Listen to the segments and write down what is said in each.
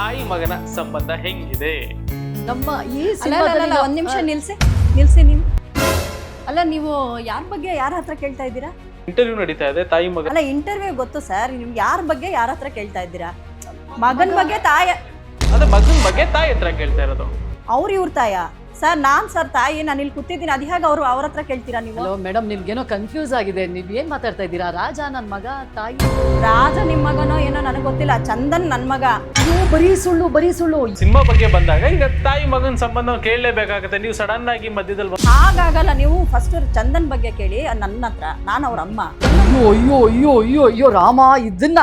ತಾಯಿ ಮಗನ ಸಂಬಂಧ ಹೆಂಗಿದೆ? ನಮ್ಮ ಈ ಅಲ್ಲ ಅಲ್ಲ, ಸಿನಿಮಾದಲ್ಲಿ ಒಂದ್ ನಿಮಿಷ ನಿಲ್ಸಿ ನಿಲ್ಸಿ ನೀವು ಅಲ್ಲ ನೀವು ಯಾರ ಬಗ್ಗೆ ಯಾರ ಹತ್ರ ಕೇಳ್ತಾ ಇದ್ದೀರಾ? ಇಂಟರ್ವ್ಯೂ ನಡೀತಾ ಇದೆ ತಾಯಿ ಮಗ ಅಲ್ಲ ಇಂಟರ್ವ್ಯೂ ಗೊತ್ತು ಸರ್ ನಿಮ್ಗೆ ಯಾರ ಬಗ್ಗೆ ಯಾರ ಹತ್ರ ಕೇಳ್ತಾ ಇದ್ದೀರಾ? ಮಗನ ಬಗ್ಗೆ ತಾಯ ಅದೇ ಮಗನ ಬಗ್ಗೆ ತಾಯಿ ಹತ್ರ ಕೇಳ್ತಾ ಇರೋದು. ಅವ್ರ ಇವ್ರ ತಾಯ? ಸರ್ ನಾನ್ ಸರ್ ತಾಯಿ ನಾನು ಇಲ್ಲಿ ಕೂತಿದ್ದೀನಿ. ಅದು ಹೇಗೆ ಅವರು ಅವ್ರ ಹತ್ರ ಕೇಳ್ತೀರಾ ನೀವು? ಹಲೋ ಮೇಡಮ್ ನಿಮ್ಗೇನೋ ಕನ್ಫ್ಯೂಸ್ ಆಗಿದೆ. ನೀವ್ ಏನ್ ಮಾತಾಡ್ತಾ ಇದ್ದೀರಾ? ರಾಜ ನನ್ ಮಗ ತಾಯಿ? ರಾಜ ನಿಮ್ ಮಗನೋ ಏನೋ ನನಗೆ ಗೊತ್ತಿಲ್ಲ. ಚಂದನ್ ನನ್ ಮಗ. ನೀವು ಬರೀ ಸುಳ್ಳು ಬರೀ ಸುಳ್ಳು. ಸಿನಿಮಾ ಬಗ್ಗೆ ಬಂದಾಗ ಈಗ ತಾಯಿ ಮಗನ ಸಂಬಂಧ ಕೇಳಲೇಬೇಕಾಗುತ್ತೆ. ನೀವು ಸಡನ್ ಆಗಿ ಮಧ್ಯದಲ್ಲಿ ಬಂದು ಹಾಗಾಗಲ್ಲ ನೀವು ಫಸ್ಟ್ ಚಂದನ್ ಬಗ್ಗೆ ಕೇಳಿ. ನನ್ನ ಹತ್ರ ನಾನು ಅವ್ರ ಅಮ್ಮ. ಅಯ್ಯೋ ಅಯ್ಯೋ ಅಯ್ಯೋ ಅಯ್ಯೋ ಅಯ್ಯೋ ರಾಮ ಇದನ್ನ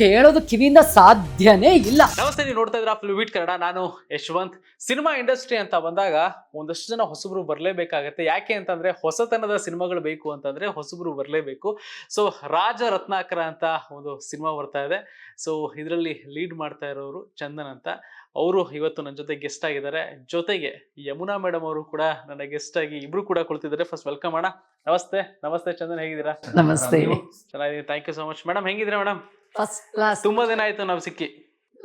ಕೇಳೋದು ಕಿವಿಯಿಂದ ಸಾಧ್ಯನೇ ಇಲ್ಲ. ನಮಸ್ತೆ ನೀವು ನೋಡ್ತಾ ಇದ್ರ ಫ್ಲೂವಿಟ್ ಕನ್ನಡ ನಾನು ಯಶವಂತ್. ಸಿನಿಮಾ ಇಂಡಸ್ಟ್ರಿ ಅಂತ ಬಂದಾಗ ಒಂದಷ್ಟು ಜನ ಹೊಸಬ್ರು ಬರಲೇಬೇಕಾಗತ್ತೆ. ಯಾಕೆ ಅಂತಂದ್ರೆ ಹೊಸತನದ ಸಿನಿಮಾಗಳು ಬೇಕು ಅಂತಂದ್ರೆ ಹೊಸಬ್ರು ಬರಲೇಬೇಕು. ಸೊ ರಾಜ ರತ್ನಾಕರ ಅಂತ ಒಂದು ಸಿನಿಮಾ ಬರ್ತಾ ಇದೆ. ಸೊ ಇದರಲ್ಲಿ ಲೀಡ್ ಮಾಡ್ತಾ ಇರೋರು ಚಂದನ್ ಅಂತ. ಅವರು ಇವತ್ತು ನನ್ನ ಜೊತೆ ಗೆಸ್ಟ್ ಆಗಿದ್ದಾರೆ. ಜೊತೆಗೆ ಯಮುನಾ ಮೇಡಮ್ ಅವರು ಕೂಡ ನನ್ನ ಗೆಸ್ಟ್ ಆಗಿ ಇಬ್ರು ಕೂಡ ಕುಳಿತಿದ್ದಾರೆ. ಫಸ್ಟ್ ವೆಲ್ಕಮ್ ಅಣ್ಣ. ನಮಸ್ತೆ. ನಮಸ್ತೆ ಚಂದನ್ ಹೇಗಿದ್ದೀರಾ? ನಮಸ್ತೆ. ಚೆನ್ನಾಗಿದ್ದೀನಿ thank you so much madam ಹೆಂಗಿದ್ದೀರಾ madam first class ತುಂಬಾ ದಿನ ಆಯ್ತು ನಾವು ಸಿಕ್ಕಿ.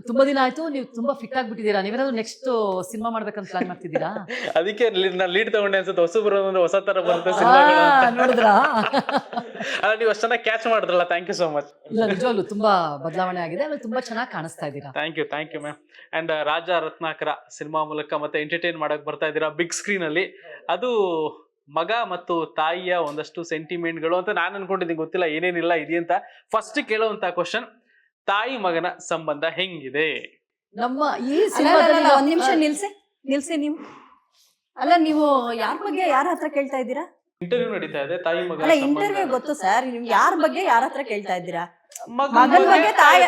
ತುಂಬಾ ದಿನ ಆಯ್ತು ನೀವು ತುಂಬಾ ಫಿಟ್ ಆಗ್ಬಿಟ್ಟಿದ್ದೀರಾ? ನೀವೇನಾದ್ರು ನೆಕ್ಸ್ಟ್ ಸಿನಿಮಾ ಮಾಡ್ಬೇಕಂತ ಪ್ಲಾನ್ ಮಾಡ್ತಿದ್ದೀರಾ? ಅದಕ್ಕೆ ನಾನು ಲೀಡ್ ತಗೊಂಡೆ ಅನ್ಸುತ್ತೆ. ಹೊಸಬ್ರು ಅಂದ್ರೆ ಹೊಸ ತರ ಬರುತ್ತೆ ಆ, ಸಿನಿಮಾಗಳು ಅಂತ. ನೋಡಿದ್ರಾ? ಅಲ್ಲ ನೀವು ಅಷ್ಟು ಚೆನ್ನಾಗಿ ಕ್ಯಾಚ್ ಮಾಡಿದ್ರಲ್ಲ ಥ್ಯಾಂಕ್ ಯು ಸೋ ಮಚ್ ಇಲ್ಲ ನಿಜವಾಗ್ಲು ತುಂಬಾ ಬದಲಾವಣೆ ಆಗಿದೆ ಆಮೇಲೆ ತುಂಬಾ ಚೆನ್ನಾಗಿ ಕಾಣಿಸ್ತಾ ಇದ್ದೀರಾ? Thank you thank you ma'am and Raja Ratnakara cinema ಮೂಲಕ ಮತ್ತೆ ಎಂಟರ್ಟೈನ್ ಮಾಡಕ್ ಬರ್ತಾ ಇದ್ದೀರಾ ಬಿಗ್ ಸ್ಕ್ರೀನ್ ಅಲ್ಲಿ. ಅದು ಮಗ ಮತ್ತು ತಾಯಿಯ ಒಂದಷ್ಟು ಸೆಂಟಿಮೆಂಟ್ಗಳು ಅಂತ ನಾನು ಅನ್ಕೊಂಡಿದ್ದೀನಿ. ಗೊತ್ತಿಲ್ಲ ಏನೇನಿಲ್ಲ ಇದೆಯಂತ ಫಸ್ಟ್ ಕೇಳುವಂತ ಕ್ವಶನ್ ತಾಯಿ ಮಗನ ಸಂಬಂಧ ಹೆಂಗಿದೆ? ನಮ್ಮ ಈ ಸಿನಿಮಾದಲ್ಲಿ ಒಂದ್ ನಿಮಿಷ ನಿಲ್ಸಿ ನಿಲ್ಸಿ ನೀವು. ಅಲ್ಲ ನೀವು ಯಾರ ಬಗ್ಗೆ ಯಾರ ಹತ್ರ ಕೇಳ್ತಾ ಇದ್ದೀರಾ? ಇಂಟರ್ವ್ಯೂ ನಡೀತಾ ಇದೆ ತಾಯಿ ಮಗ ಅಲ್ಲ ಇಂಟರ್ವ್ಯೂ ಗೊತ್ತು ಸರ್ ನೀವು ಯಾರ ಬಗ್ಗೆ ಯಾರ ಹತ್ರ ಕೇಳ್ತಾ ಇದ್ದೀರಾ? ಮಗನ ಮಗನ್ ಬಗ್ಗೆ ತಾಯಿ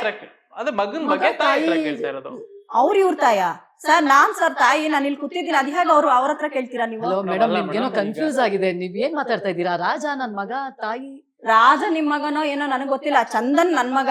ಅದೇ ಮಗನ್ ಬಗ್ಗೆ ತಾಯಿ ಹತ್ರ ಕೇಳ್ತಾ ಇರೋದು. ಅವ್ರ ಇವ್ರ ತಾಯ? ಸರ್ ನಾನ್ ಸರ್ ತಾಯಿ ನಾನು ಇಲ್ಲಿ ಕೂತಿದ್ದೀನಿ. ಅದ್ ಹೇಗೆ ಅವ್ರು ಅವ್ರ ಹತ್ರ ಕೇಳ್ತೀರಾ ನೀವು? ಹಲೋ ಮೇಡಮ್ ನಿಮ್ಗೇನೋ ಕನ್ಫ್ಯೂಸ್ ಆಗಿದೆ. ನೀವ್ ಏನ್ ಮಾತಾಡ್ತಾ ಇದ್ದೀರಾ? ರಾಜ ನನ್ ಮಗ ತಾಯಿ? ರಾಜ ನಿಮ್ ಮಗನೋ ಏನೋ ನನಗೆ ಗೊತ್ತಿಲ್ಲ. ಚಂದನ್ ನನ್ ಮಗ.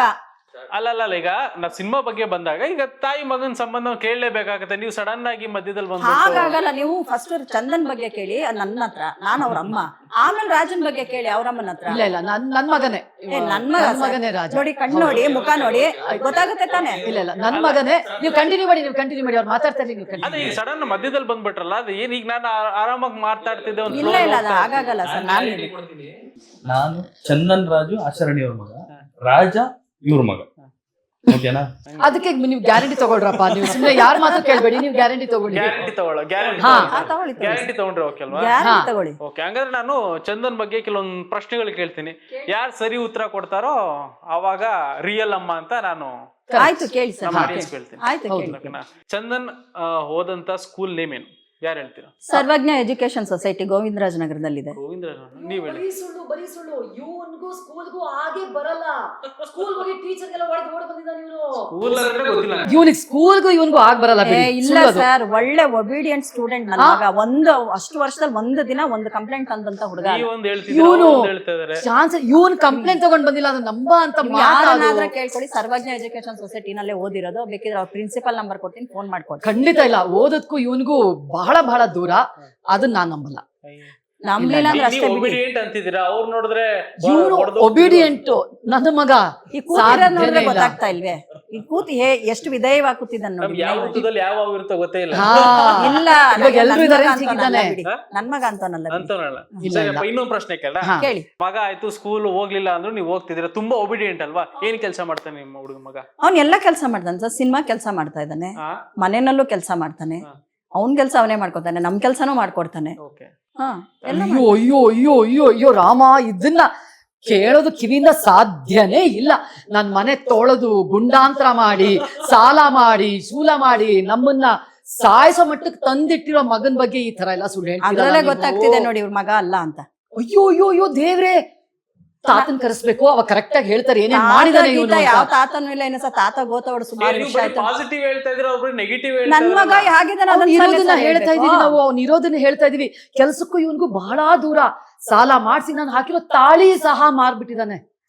ಅಲ್ಲ ಅಲ್ಲ ಅಲ್ಲ, ಈಗ ನಾ ಸಿನಿಮಾ ಬಗ್ಗೆ ಬಂದಾಗ ಈಗ ತಾಯಿ ಮಗನ ಸಂಬಂಧ ಕೇಳಲೇಬೇಕಾಗತ್ತೆ. ನೀವು ಸಡನ್ ಆಗಿ ಮಧ್ಯದಲ್ಲಿ ಬಂದು ಹಾಗಾಗಲ್ಲ ನೀವು ಫಸ್ಟ್ ಚಂದನ್ ಬಗ್ಗೆ ಕೇಳಿ ನನ್ನ ಹತ್ರ ನಾನು ಅವ್ರ ಅಮ್ಮ. ಆಮೇಲೆ ರಾಜನ್ ಬಗ್ಗೆ ಕೇಳಿ ಅವ್ರ ಅಮ್ಮನ ಹತ್ರ. ಇಲ್ಲ ಇಲ್ಲ ನನ್ ನನ್ ಮಗನೇ. ಏ, ನನ್ ಮಗ ನನ್ ಮಗನೇ ರಾಜ. ನೋಡಿ ಕಣ್ಣು ನೋಡಿ ಮುಖ ನೋಡಿ ಗೊತ್ತಾಗುತ್ತೆ ತಾನೆ? ಇಲ್ಲ ಇಲ್ಲ ನನ್ ಮಗನೇ ನೀವು ಕಂಟಿನ್ಯೂ ಮಾಡಿ ನೀವು ಕಂಟಿನ್ಯೂ ಮಾಡಿ ಅವ್ರು ಮಾತಾಡ್ತಾರೆ ನೀವು ಅದೇ ಕಂಟಿನ್ಯೂ ಈಗ ಸಡನ್ ಮಧ್ಯದಲ್ಲಿ ಬಂದ್ಬಿಟ್ರಲ್ಲ ಅದು ಏನ್ ಈಗ ನಾನು ಆರಾಮಾಗಿ ಮಾತಾಡ್ತಿದ್ದೆ ಒಂದು ಇಲ್ಲ ಇಲ್ಲ ಅದು ಹಾಗಾಗಲ್ಲ ಸರ್ ನಾನು ನಾನು ಚಂದನ್ ರಾಜು ಆಚರಣೆಯವ್ರ ಮಗ ರಾಜ ಇವ್ರ ಮಗ. ಓಕೆನಾ? ಅದಕ್ಕೆ ನೀವು ಗ್ಯಾರಂಟಿ ತಗೊಳ್ರಪ್ಪ. ನೀವು ಸುಮ್ಮನೆ ಯಾರ ಮಾತು ಕೇಳಬೇಡಿ ನೀವು ಗ್ಯಾರಂಟಿ ತಗೊಳ್ಳಿ. ಗ್ಯಾರಂಟಿ ತಗೊಳ್ಳೋ ಗ್ಯಾರಂಟಿ ಹಾ. ಆ, ತಗೊಳ್ಳಿ ಗ್ಯಾರಂಟಿ ತಗೊಂಡ್ರೆ ಓಕೆ ಅಲ್ವಾ ಗ್ಯಾರಂಟಿ ತಗೊಳ್ಳಿ. ಓಕೆ ಹಂಗಾದ್ರೆ ನಾನು ಚಂದನ್ ಬಗ್ಗೆ ಕೆಲವೊಂದು ಪ್ರಶ್ನೆಗಳು ಕೇಳ್ತೀನಿ. ಯಾರು ಸರಿ ಉತ್ತರ ಕೊಡ್ತಾರೋ ಅವಾಗ ರಿಯಲ್ ಅಮ್ಮ ಅಂತ ನಾನು ಆಯ್ತು ಕೇಳಿ ಸರ್. ನಮ್ಮ ಆಡಿಯನ್ಸ್ ಕೇಳ್ತೀನಿ. ಆಯ್ತು ಕೇಳಿ. ಓಕೆನಾ? ಚಂದನ್ ಆ, ಹೋದಂತ ಸ್ಕೂಲ್ ನೇಮ್ ಏನು? ಯಾರು ಹೇಳ್ತೀರಾ? ಸರ್ವಜ್ಞ ಎಜುಕೇಶನ್ ಸೊಸೈಟಿ ಗೋವಿಂದರಾಜ್ ನಗರದಲ್ಲಿದೆ ಗೋವಿಂದ್ರ ನೀವ್ ಹೇಳಿ. ಸುಳ್ಳು ಬರೀ ಸುಳ್ಳು. ಇವನ್ಗೂ ಸ್ಕೂಲ್ಗೂ ಹಾಗೆ ಬರಲ್ಲ. ಸ್ಕೂಲ್ ಹೋಗಿ ಟೀಚರ್ ಎಲ್ಲ ಹೊಡೆದು ಓಡ್ ಬಂದಿದ್ದಾನೆ ಇವನು. ಸ್ಕೂಲ್ ಅಂದ್ರೆ ಗೊತ್ತಿಲ್ಲ. ನಂಗೆ. ಇವನಿಗೆ ಸ್ಕೂಲ್ಗೂ ಇವನ್ಗೂ ಆಗ್ ಬರಲ್ಲ ಏ, ಬಿಡಿ ಇಲ್ಲ ಸರ್ ಒಳ್ಳೆ ಒಬಿಡಿಯಂಟ್ ಸ್ಟೂಡೆಂಟ್ ನನ್ನ ಆ. ಮಗ. ಒಂದು ಅಷ್ಟು ವರ್ಷದಲ್ಲಿ ಒಂದು ದಿನ ಒಂದು ಕಂಪ್ಲೇಂಟ್ ತಂದಂತ ಹುಡುಗ. ಇವನು ನೀವ್ ಒಂದ್ ಹೇಳ್ತಿದ್ದೀರಾ? ಇವ್ನು- ಒಂದ್ ಹೇಳ್ತಾ ಇದಾರೆ. ಚಾನ್ಸ್ ಇವನ್ ಕಂಪ್ಲೇಂಟ್ ತಗೊಂಡ್ ಬಂದಿಲ್ಲ ಅದು ನಂಬ ಅಂತ ನೀವು ಮಾತಾಡು. ಯಾರನ್ನಾದ್ರೂ ಕೇಳ್ಕೊಳ್ಳಿ. ಸರ್ವಜ್ಞ ಎಜುಕೇಶನ್ ಸೊಸೈಟಿನಲ್ಲೇ ಓದಿರೋದು. ಬೇಕಿದ್ರೆ ಅವ್ರ ಪ್ರಿನ್ಸಿಪಲ್ ನಂಬರ್ ಕೊಡ್ತೀನಿ ಫೋನ್ ಮಾಡ್ಕೊಡ್ತೀನಿ. ಖಂಡಿತ ಇಲ್ಲ. ಓದೋದಕ್ಕೂ ಇವನ್ಗೂ ಬಹಳ ಬಹಳ ಬಹಳ ದೂರ ಅದನ್ನ ನಾನ್ ನಂಬಲ್ಲ. ನಂಬ್ಲಿಲ್ಲ ಅಂದ್ರೆ ನೀವ್ ಅಷ್ಟೇ ಬಿಡಿ. ಒಬಿಡಿಯಂಟ್ ಅಂತಿದ್ದೀರಾ? ಅವ್ರು ನೋಡಿದ್ರೆ ಇವನು ಒಬಿಡಿಯಂಟ್ ನನ್ನ ಮಗ ಈ ಕೂತಿರೋದ್ ನೋಡಿದ್ರೆ ಸಾಧ್ಯನೇ ಇಲ್ಲ. ಗೊತ್ತಾಗ್ತಾ ಇಲ್ವೇ? ಈ ಕೂತಿ ಹೇ ಎಷ್ಟು ವಿಧೇಯವಾಗಿ ಕೂತಿದ್ದಾನೆ ನೋಡಿ ನಮ್ಗೆ ಯಾವ ಋತುದಲ್ಲಿ ಯಾವ ಹಾವು ಇರುತ್ತೋ ಗೊತ್ತೇ ಇಲ್ಲ. ಹಾ. ಇಲ್ಲ ಇವಾಗ ನನಗೆ ಎಲ್ರೂ ನನ್ ಇದಾರೆ ಮಗ ಅಂತ ಅಂತವನಲ್ಲ ಹೀಗಿದ್ದಾನೆ. ಬಿಡಿ. ಹಾ? ನನ್ ಮಗ ಅಂತವನಲ್ಲ ಬಿಡಿ. ಇಲ್ಲ, ಇಲ್ಲ. ಇನ್ನೊಂದು ಪ್ರಶ್ನೆ ಕೇಳ. ಹಾ. ಕೇಳಿ. ಮಗ ಆಯ್ತು ಸ್ಕೂಲ್ ಹೋಗ್ಲಿಲ್ಲ ಅಂದ್ರು ನೀವು ಹೋಗ್ತಿದ್ರೆ ತುಂಬಾ ಒಬಿಡಿಯಂಟ್ ಅಲ್ವಾ? ಏನ್ ಕೆಲಸ ಮಾಡ್ತಾನೆ ನಿಮ್ಮ ಹುಡುಗ ಮಗ? ಅವ್ನ್ ಎಲ್ಲಾ ಕೆಲಸ ಮಾಡ್ತಾನೆ ಸರ್. ಸಿನಿಮಾ ಕೆಲಸ ಮಾಡ್ತಾ ಇದ್ದಾನೆ. ಹಾ. ಮನೆಯಲ್ಲೂ ಕೆಲಸ ಮಾಡ್ತಾನೆ. ಹಾ. ಅವ್ನ್ ಕೆಲಸ ಅವನೇ ಮಾಡ್ಕೊತಾನೆ ನಮ್ ಕೆಲಸನೂ ಮಾಡ್ಕೊಡ್ತಾನೆ. ಹಾ ಎಲ್ಲ ಅಯ್ಯೋ ಅಯ್ಯೋ ಅಯ್ಯೋ ಅಯ್ಯೋ ಅಯ್ಯೋ ರಾಮ ಇದನ್ನ ಕೇಳೋದು ಕಿವಿಯಿಂದ ಸಾಧ್ಯನೇ ಇಲ್ಲ. ನನ್ ಮನೆ ತೊಳೆದು ಗುಂಡಾಂತರ ಮಾಡಿ ಸಾಲ ಮಾಡಿ ಶೂಲ ಮಾಡಿ ನಮ್ಮನ್ನ ಸಾಯಿಸೋ ಮಟ್ಟಕ್ಕೆ ತಂದಿಟ್ಟಿರೋ ಮಗನ್ ಬಗ್ಗೆ ಈ ತರ ಎಲ್ಲ ಸುಳ್ಳು ಹೇಳ್ತಾರೆ ಅದ್ರಲ್ಲೇ ಗೊತ್ತಾಗ್ತಿದೆ ನೋಡಿ ಇವ್ರ ಮಗ ಅಲ್ಲ ಅಂತ. ಅಯ್ಯೋ ಅಯ್ಯೋ ಅಯ್ಯೋ ದೇವ್ರೆ ತಾತನ್ ಕರೆಸ್ಬೇಕು ಅವ ಕರೆಕ್ಟ್ ಆಗಿ ಹೇಳ್ತಾರೆ ಏನೇನ್ ತಾತ ಮಾಡಿದಾನೆ ಇವನು ಯಾವ ತಾತನ ಇಲ್ಲ ಏನೋ ಸರ್ ತಾತ ಗೋತವಡ ಸುಮಾರು ವಿಷಯ ಆಯ್ತು ಪಾಸಿಟಿವ್ ಹೇಳ್ತಾ ಇದ್ರೆ ಒಬ್ರು ನೆಗೆಟಿವ್ ನನ್ ಮಗ ಹಾಗಿದ್ದಾನೆ ಅವ್ನ್ ಅದನ್ನ ಇರೋದನ್ನ ಹೇಳ್ತಾ ಇದೀವಿ ನಾವು ಅವ್ನ್ ಇರೋದನ್ನ ಹೇಳ್ತಾ ಇದೀವಿ ಕೆಲ್ಸಕ್ಕೂ ಇವನ್ಗೂ ಬಹಳ ದೂರ. ಸಾಲ ಮಾಡ್ಸಿ ನಾನು ಹಾಕಿರೋ ತಾಳಿ ಸಹ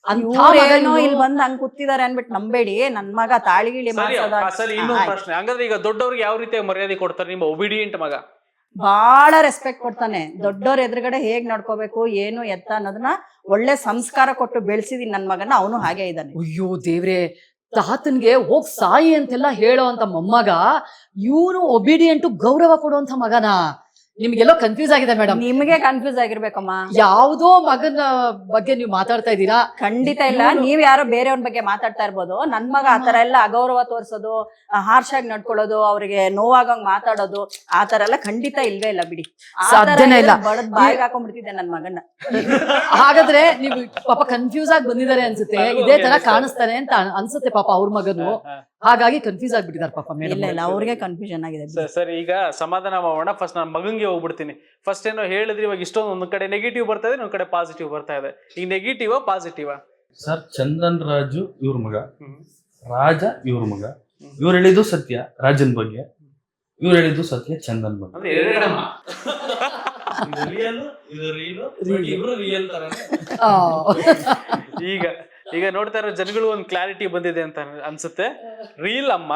ಇವ್ರೇನೋ ಇವ್ನು. ಇಲ್ಲಿ ಬಂದ್ ಹಂಗ್ ಕೂತಿದಾರೆ ಅನ್ಬಿಟ್ಟು ನಂಬೇಡಿ ನನ್ ಮಗ ತಾಳಿ ಗಿಳಿ ಸರಿ ಇನ್ನೊಂದು ಪ್ರಶ್ನೆ. ಹಂಗಂದ್ರೆ ಈಗ ದೊಡ್ಡವ್ರಿಗೆ ಯಾವ ರೀತಿ ಮರ್ಯಾದೆ ಕೊಡ್ತಾರೆ ನಿಮ್ಮ ಒಬಿಡಿಯಂಟ್ ಮಗ? ಬಹಳ ರೆಸ್ಪೆಕ್ಟ್ ಕೊಡ್ತಾನೆ. ದೊಡ್ಡವ್ರ ಎದುರುಗಡೆ ಹೇಗ್ ನಡ್ಕೋಬೇಕು, ಏನು ಎತ್ತ ಅನ್ನೋದನ್ನ ಒಳ್ಳೆ ಸಂಸ್ಕಾರ ಕೊಟ್ಟು ಬೆಳೆಸಿದೀನಿ ನನ್ ಮಗನ, ಅವನು ಹಾಗೆ ಇದ್ದಾನೆ. ಅಯ್ಯೋ ದೇವ್ರೆ, ತಾತನ್ಗೆ ಹೋಗ್ ಸಾಯಿ ಅಂತೆಲ್ಲ ಹೇಳೋ ಅಂತ ಮೊಮ್ಮಗ, ಇವನು ಒಬಿಡಿಯಂಟು ಗೌರವ ಕೊಡುವಂತ ಮಗನ? ನಿಮ್ಗೆಲ್ಲೋ ಕನ್ಫ್ಯೂಸ್ ಆಗಿದೆ ಮೇಡಮ್ ನಿಮ್ಗೆ ಕನ್ಫ್ಯೂಸ್ ಆಗಿರ್ಬೇಕಮ್ಮ. ಯಾವ್ದೋ ಮಗನ ಬಗ್ಗೆ ನೀವು ಮಾತಾಡ್ತಾ ಇದ್ದೀರಾ? ಖಂಡಿತ ಇಲ್ಲ. ನೀವ್ ಯಾರೋ ಬೇರೆಯವ್ರ ಬಗ್ಗೆ ಮಾತಾಡ್ತಾ ಇರ್ಬೋದು. ನನ್ ಮಗ ಆತರ ಎಲ್ಲ ಅಗೌರವ ತೋರಿಸೋದು ಹಾರ್ಶ್ ಆಗಿ ನಡ್ಕೊಳ್ಳೋದು ಅವ್ರಿಗೆ ನೋವಾಗಂಗ್ ಮಾತಾಡೋದು ಆತರ ಎಲ್ಲ ಖಂಡಿತ ಇಲ್ವೇ ಇಲ್ಲ ಬಿಡಿ. ಸಾಧ್ಯನೇ ಇಲ್ಲ. ಬಡದ್ ಬಾಯಿಗೆ ಹಾಕೊಂಡ್ಬಿಡ್ತಿದ್ದೆ ನನ್ ಮಗನ್ನ. ಹಾಗಾದ್ರೆ ನೀವು ಪಾಪ ಕನ್ಫ್ಯೂಸ್ ಆಗಿ ಬಂದಿದ್ದಾರೆ ಅನ್ಸುತ್ತೆ. ಇದೇ ತರ ಕಾಣಿಸ್ತಾನೆ ಅಂತ ಅನ್ಸುತ್ತೆ ಪಾಪ ಅವ್ರ ಮಗನು. ಹಾಗಾಗಿ ಕನ್ಫ್ಯೂಸ್ ಆಗ್ಬಿಟ್ಟಿದ್ದಾರೆ ಪಾಪ ಇಲ್ಲ ಮೇಡಮ್ ಇಲ್ಲ ಅವ್ರಿಗೆ ಕನ್ಫ್ಯೂಷನ್ ಆಗಿದೆ ಸರ್ ಸರ್ ಈಗ ಸಮಾಧಾನ ಮಾಡೋಣ. ಫಸ್ಟ್ ನಾನು ಮಗಂಗೆ ಹೋಗ್ಬಿಡ್ತೀನಿ. ಫಸ್ಟ್ ಏನೋ ಹೇಳಿದ್ರೆ ಇವಾಗ ಇಷ್ಟೊಂದು ಒಂದ್ ಕಡೆ ನೆಗೆಟಿವ್ ಬರ್ತಾ ಇದೆ ಒಂದ್ ಕಡೆ ಪಾಸಿಟಿವ್ ಬರ್ತಾ ಇದೆ. ಈಗ negative positive sir Chandan Raju ಇವ್ರ ಮಗ. ರಾಜ ಇವ್ರ ಮಗ. ಇವ್ರು ಹೇಳಿದ್ದು ಸತ್ಯ ರಾಜನ್ ಬಗ್ಗೆ. ಇವ್ರು ಹೇಳಿದ್ದು ಸತ್ಯ ಚಂದನ್ ಬಗ್ಗೆ. ಈಗ ಈಗ ನೋಡ್ತಾ ಇರೋ ಜನಗಳು ಒಂದು ಕ್ಲಾರಿಟಿ ಬಂದಿದೆ ಅಂತ ಅನ್ಸುತ್ತೆ. ರೀಲ್ ಅಮ್ಮ.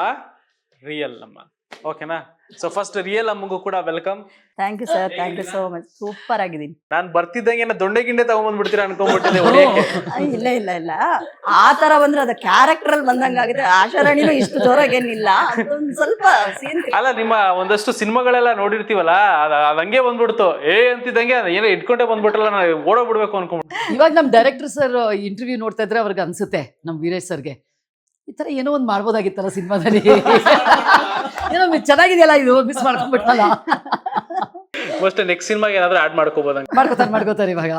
ರಿಯಲ್ ಅಮ್ಮ. ಓಕೆನಾ ಸೊ ಫಸ್ಟ್ ರಿಯಲ್ ಅಮ್ಮಗೂ ಕೂಡ welcome thank you sir thank you so much super ಆಗಿದ್ದೀನಿ. ನಾನು ಬರ್ತಿದ್ದಂಗೆ ನಾ ದೊಣ್ಣೆ ಗಿಂಡೆ ತಗೊಂಡ್ಬಂದ್ಬಿಡ್ತೀರಾ ಅನ್ಕೊಂಡ್ಬಿಟ್ಟಿದ್ದೆ ಹೊಡಿಯಕ್ಕೆ. ಇಲ್ಲ ಇಲ್ಲ ಇಲ್ಲ. ಆ ತರ ಬಂದ್ರೆ ಅದು ಕ್ಯಾರೆಕ್ಟರ್ ಅಲ್ಲಿ ಬಂದಂಗ ಆಗಿದೆ ಆಶಾರಾಣಿನೂ ಇಷ್ಟು ಜೋರಾಗೇನಿಲ್ಲ. ಅದೊಂದ್ ಸ್ವಲ್ಪ ಸೀನ್ ಅಲ್ಲ ನಿಮ್ಮ ಒಂದಷ್ಟು ಸಿನಿಮಾಗಳೆಲ್ಲ ನೋಡಿರ್ತೀವಲ್ಲ ಅದಂಗೆ ಅದ್ ಹಂಗೆ ಬಂದ್ಬಿಡ್ತು. ಏ ಅಂತಿದ್ದಂಗೆ ಅದ್ ಏನೋ ಇಟ್ಕೊಂಡೆ ಬಂದ್ಬಿಟ್ರಲ್ಲ ನಾ ಓಡೋಗ್ಬಿಡ್ಬೇಕು ಅನ್ಕೊಂಡ್ಬಿಟ್ಟು. ಇವಾಗ ನಮ್ ಡೈರೆಕ್ಟರ್ ಸರ್ ಇಂಟರ್ವ್ಯೂ ನೋಡ್ತಾ ಇದ್ರೆ ಅವ್ರಿಗೆ ಅನ್ಸುತ್ತೆ ನಮ್ ವೀರೇಶ್ ಸರ್ಗೆ. ಈ ತರ ಏನೋ ಒಂದ್ ಮಾಡ್ಬೋದಾಗಿತ್ತಲ್ಲ ಸಿನಿಮಾದಲ್ಲಿ? ಏನೋ ಮಿ- ಚೆನ್ನಾಗಿದೆಯಲ್ಲ ಇದು? ಮಿಸ್ ಮಾಡ್ಕೊಂಡ್ಬಿಟ್ಟಲ್ಲ ಫಸ್ಟ್ ನೆಕ್ಸ್ಟ್ ಸಿನಿಮಾಗೆ ಏನಾದ್ರೂ ಆಡ್ ಮಾಡ್ಕೋಬೋದಂಗ ಮಾಡ್ಕೋತಾರೆ ಮಾಡ್ಕೋತಾರೆ ಇವಾಗ.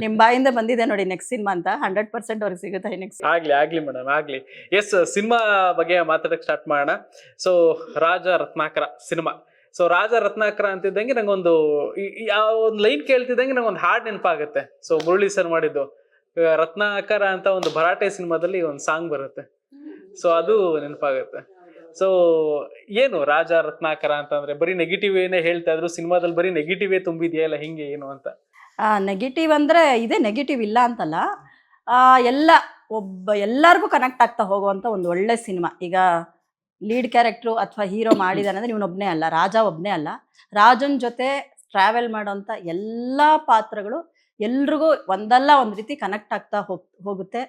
ನಿಮ್ ಬಾಯಿಂದ ಬಂದಿದೆ ನೋಡಿ ನೆಕ್ಸ್ಟ್ ಸಿನಿಮಾ ಅಂತ. ಹಂಡ್ರೆಡ್ ಪರ್ಸೆಂಟ್ ಅವ್ರಿಗೆ ಸಿಗುತ್ತೆ ನೆಕ್ಸ್ಟ್ ಆಗ್ಲಿ ಆಗ್ಲಿ ಮೇಡಮ್ ಆಗ್ಲಿ. ಎಸ್ ಸಿನಿಮಾ ಬಗ್ಗೆ ಮಾತಾಡಕ್ ಸ್ಟಾರ್ಟ್ ಮಾಡೋಣ. So Raja Ratnakara cinema so Raja Ratnakara ಅಂತಿದ್ದಂಗೆ ನಂಗೊಂದು ಯಾವ ಒಂದು ಲೈನ್ ಕೇಳ್ತಿದ್ದಂಗೆ ನಂಗೊಂದು ಹಾಡ್ ನೆನಪಾಗುತ್ತೆ. ಸೊ ಮುರಳಿ ಸರ್ ಮಾಡಿದ್ದು ರತ್ನಾಕರ ಅಂತ ಒಂದು ಭರಾಟೆ ಸಿನಿಮಾದಲ್ಲಿ ಒಂದು ಸಾಂಗ್ ಬರುತ್ತೆ. ಸೊ ಅದು ನೆನಪಾಗುತ್ತೆ. ಸೊ ಏನು ರಾಜ ರತ್ನಾಕರ ಅಂತಂದ್ರೆ ಬರೀ ನೆಗೆಟಿವ್ ಏನೇ ಹೇಳ್ತಾ ಇದ್ರು ಸಿನಿಮಾದಲ್ಲಿ ಬರೀ ನೆಗೆಟಿವೇ ತುಂಬಿದ್ಯಾ ಇಲ್ಲ ಹಿಂಗೆ ಏನು ಅಂತ? ನೆಗೆಟಿವ್ ಅಂದ್ರೆ ಇದೆ ನೆಗೆಟಿವ್ ಇಲ್ಲ ಅಂತಲ್ಲ. ಎಲ್ಲ, ಒಬ್ಬ ಎಲ್ಲರಿಗೂ ಕನೆಕ್ಟ್ ಆಗ್ತಾ ಹೋಗುವಂತ ಒಂದು ಒಳ್ಳೆ ಸಿನಿಮಾ. ಈಗ ಲೀಡ್ ಕ್ಯಾರೆಕ್ಟ್ರು ಅಥವಾ ಹೀರೋ ಮಾಡಿದಾನೆ ಅಂದ್ರೆ ಇವನೊಬ್ನೇ ಅಲ್ಲ, ರಾಜ ಒಬ್ಬನೇ ಅಲ್ಲ. ರಾಜನ್ ಜೊತೆ ಟ್ರಾವೆಲ್ ಮಾಡೋಂಥ ಎಲ್ಲ ಪಾತ್ರಗಳು ಎಲ್ರಿಗೂ ಒಂದಲ್ಲ ಒಂದು ರೀತಿ ಕನೆಕ್ಟ್ ಆಗ್ತಾ ಹೋಗ್, ಹೋಗುತ್ತೆ.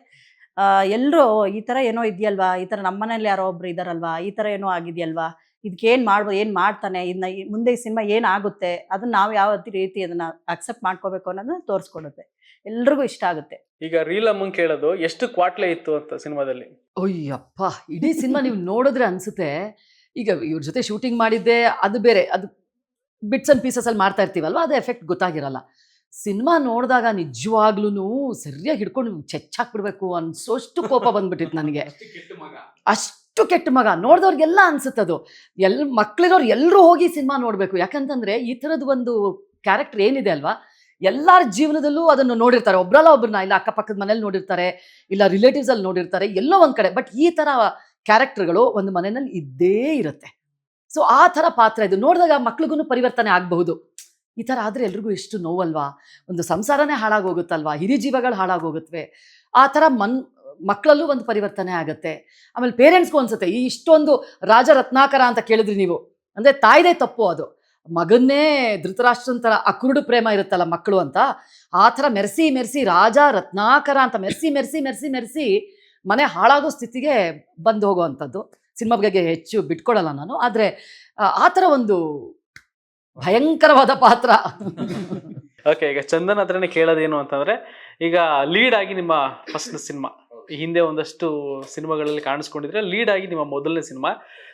ಎಲ್ಲರೂ ಈ ಥರ ಏನೋ ಇದೆಯಲ್ವಾ? ಈ ಥರ ನಮ್ಮನೇಲಿ ಯಾರೋ ಒಬ್ರು ಇದ್ದಾರಲ್ವಾ ಈ ಥರ ಏನೋ ಆಗಿದೆಯಲ್ವಾ? ಇದಕ್ಕೆ ಏನು ಮಾಡ್ಬೋದು ಏನು ಮಾಡ್ತಾನೆ? ಇದನ್ನ ಈ- ಮುಂದೆ ಈ ಸಿನಿಮಾ ಏನಾಗುತ್ತೆ ಅದನ್ನ ನಾವು ಯಾವ ರೀತಿ ಅದನ್ನ ಅಕ್ಸೆಪ್ಟ್ ಮಾಡ್ಕೋಬೇಕು ಅನ್ನೋದನ್ನ ತೋರಿಸ್ಕೊಡುತ್ತೆ. ಎಲ್ರಿಗೂ ಇಷ್ಟ ಆಗುತ್ತೆ. ಈಗ ರೀಲ್ ಅಮ್ಮಂಗ್ ಕೇಳೋದು ಎಷ್ಟು ಕ್ವಾಟ್ಲೆ ಇತ್ತು? ಅಂತ ಸಿನಿಮಾದಲ್ಲಿ. ಅಯ್ಯಪ್ಪ! ಇಡೀ ಸಿನಿಮಾ ನೀವು ನೋಡಿದ್ರೆ ಅನ್ಸುತ್ತೆ. ಈಗ ಇವ್ರ ಜೊತೆ ಶೂಟಿಂಗ್ ಮಾಡಿದ್ದೆ ಅದು ಬೇರೆ. ಅದು ಬಿಟ್ಸ್ ಅಂಡ್ ಪೀಸಸ್ ಅಲ್ಲಿ ಮಾಡ್ತಾ ಇರ್ತೀವಲ್ವಾ? ಅದು ಎಫೆಕ್ಟ್ ಗೊತ್ತಾಗಿರಲ್ಲ. ಸಿನಿಮಾ ನೋಡಿದಾಗ ನಿಜವಾಗ್ಲೂ ಸರಿಯಾಗಿ ಹಿಡ್ಕೊಂಡು ಚೆಚ್ಚಾಕ್ಬಿಡ್ಬೇಕು ಅನ್ಸೋಷ್ಟು ಕೋಪ ಬಂದ್ಬಿಟ್ಟಿತ್ತು ನನಗೆ. ಅಷ್ಟು ಕೆಟ್ಟ ಮಗ. ನೋಡಿದವ್ರಿಗೆಲ್ಲ ಅನ್ಸುತ್ತದು ಎಲ್ ಮಕ್ಳಿರೋರು ಎಲ್ಲರೂ ಹೋಗಿ ಸಿನಿಮಾ ನೋಡಬೇಕು. ಯಾಕಂತಂದ್ರೆ ಈ ಥರದ್ದು ಒಂದು ಕ್ಯಾರೆಕ್ಟರ್ ಏನಿದೆ ಅಲ್ವಾ? ಎಲ್ಲರ ಜೀವನದಲ್ಲೂ ಅದನ್ನು ನೋಡಿರ್ತಾರೆ. ಒಬ್ರಲ್ಲ ಒಬ್ರನ್ನ ಇಲ್ಲ ಅಕ್ಕಪಕ್ಕದ ಮನೇಲಿ ನೋಡಿರ್ತಾರೆ ಇಲ್ಲ ರಿಲೇಟಿವ್ಸ್ ಅಲ್ಲಿ ನೋಡಿರ್ತಾರೆ ಎಲ್ಲೋ ಒಂದು ಕಡೆ. ಬಟ್ ಈ ತರ ಕ್ಯಾರೆಕ್ಟರ್ಗಳು ಒಂದು ಮನೆಯಲ್ಲಿ ಇದ್ದೇ ಇರುತ್ತೆ. ಸೊ ಆ ತರ ಪಾತ್ರ ಇದು. ನೋಡಿದಾಗ ಮಕ್ಳಿಗೂ ಪರಿವರ್ತನೆ ಆಗಬಹುದು. ಈ ಥರ ಆದರೆ ಎಲ್ರಿಗೂ ಎಷ್ಟು ನೋವಲ್ವಾ? ಒಂದು ಸಂಸಾರನೇ ಹಾಳಾಗೋಗುತ್ತಲ್ವಾ? ಹಿರಿ ಜೀವಗಳು ಹಾಳಾಗೋಗುತ್ತವೆ ಆ ಥರ ಮನ್, ಮಕ್ಕಳಲ್ಲೂ ಒಂದು ಪರಿವರ್ತನೆ ಆಗುತ್ತೆ. ಆಮೇಲೆ ಪೇರೆಂಟ್ಸ್ಗೂ ಅನ್ಸುತ್ತೆ, ಈ ಇಷ್ಟೊಂದು ರಾಜ ರತ್ನಾಕರ ಅಂತ ಕೇಳಿದ್ರಿ ನೀವು. ಅಂದರೆ ತಾಯ್ದೇ ತಪ್ಪು ಅದು. ಮಗನ್ನೇ ಧೃತರಾಷ್ಟ್ರನ ಥರ ಅಕುರುಡು ಪ್ರೇಮ ಇರುತ್ತಲ್ಲ ಮಕ್ಕಳು ಅಂತ, ಆ ಥರ ಮೆರೆಸಿ ಮೆರೆಸಿ ರಾಜ ರತ್ನಾಕರ ಅಂತ ಮೆರೆಸಿ ಮೆರೆಸಿ ಮೆರೆಸಿ ಮೆರೆಸಿ ಮನೆ ಹಾಳಾಗೋ ಸ್ಥಿತಿಗೆ ಬಂದು ಹೋಗುವಂಥದ್ದು ಸಿನಿಮಾ ಬಗ್ಗೆ ಹೆಚ್ಚು ಬಿಟ್ಕೊಡಲ್ಲ ನಾನು. ಆದರೆ ಆ ಥರ ಒಂದು ಭಯಂಕರವಾದ ಪಾತ್ರ. ಓಕೆ ಈಗ ಚಂದನ್ ಹತ್ರನೇ ಕೇಳೋದೇನು ಅಂತಂದ್ರೆ ಈಗ ಲೀಡ್ ಆಗಿ ನಿಮ್ಮ ಫಸ್ಟ್ ಸಿನಿಮಾ ಹಿಂದೆ ಒಂದಷ್ಟು ಸಿನಿಮಾಗಳಲ್ಲಿ ಕಾಣಿಸ್ಕೊಂಡಿದ್ರೆ ಲೀಡ್ ಆಗಿ ನಿಮ್ಮ ಮೊದಲನೇ ಸಿನಿಮಾ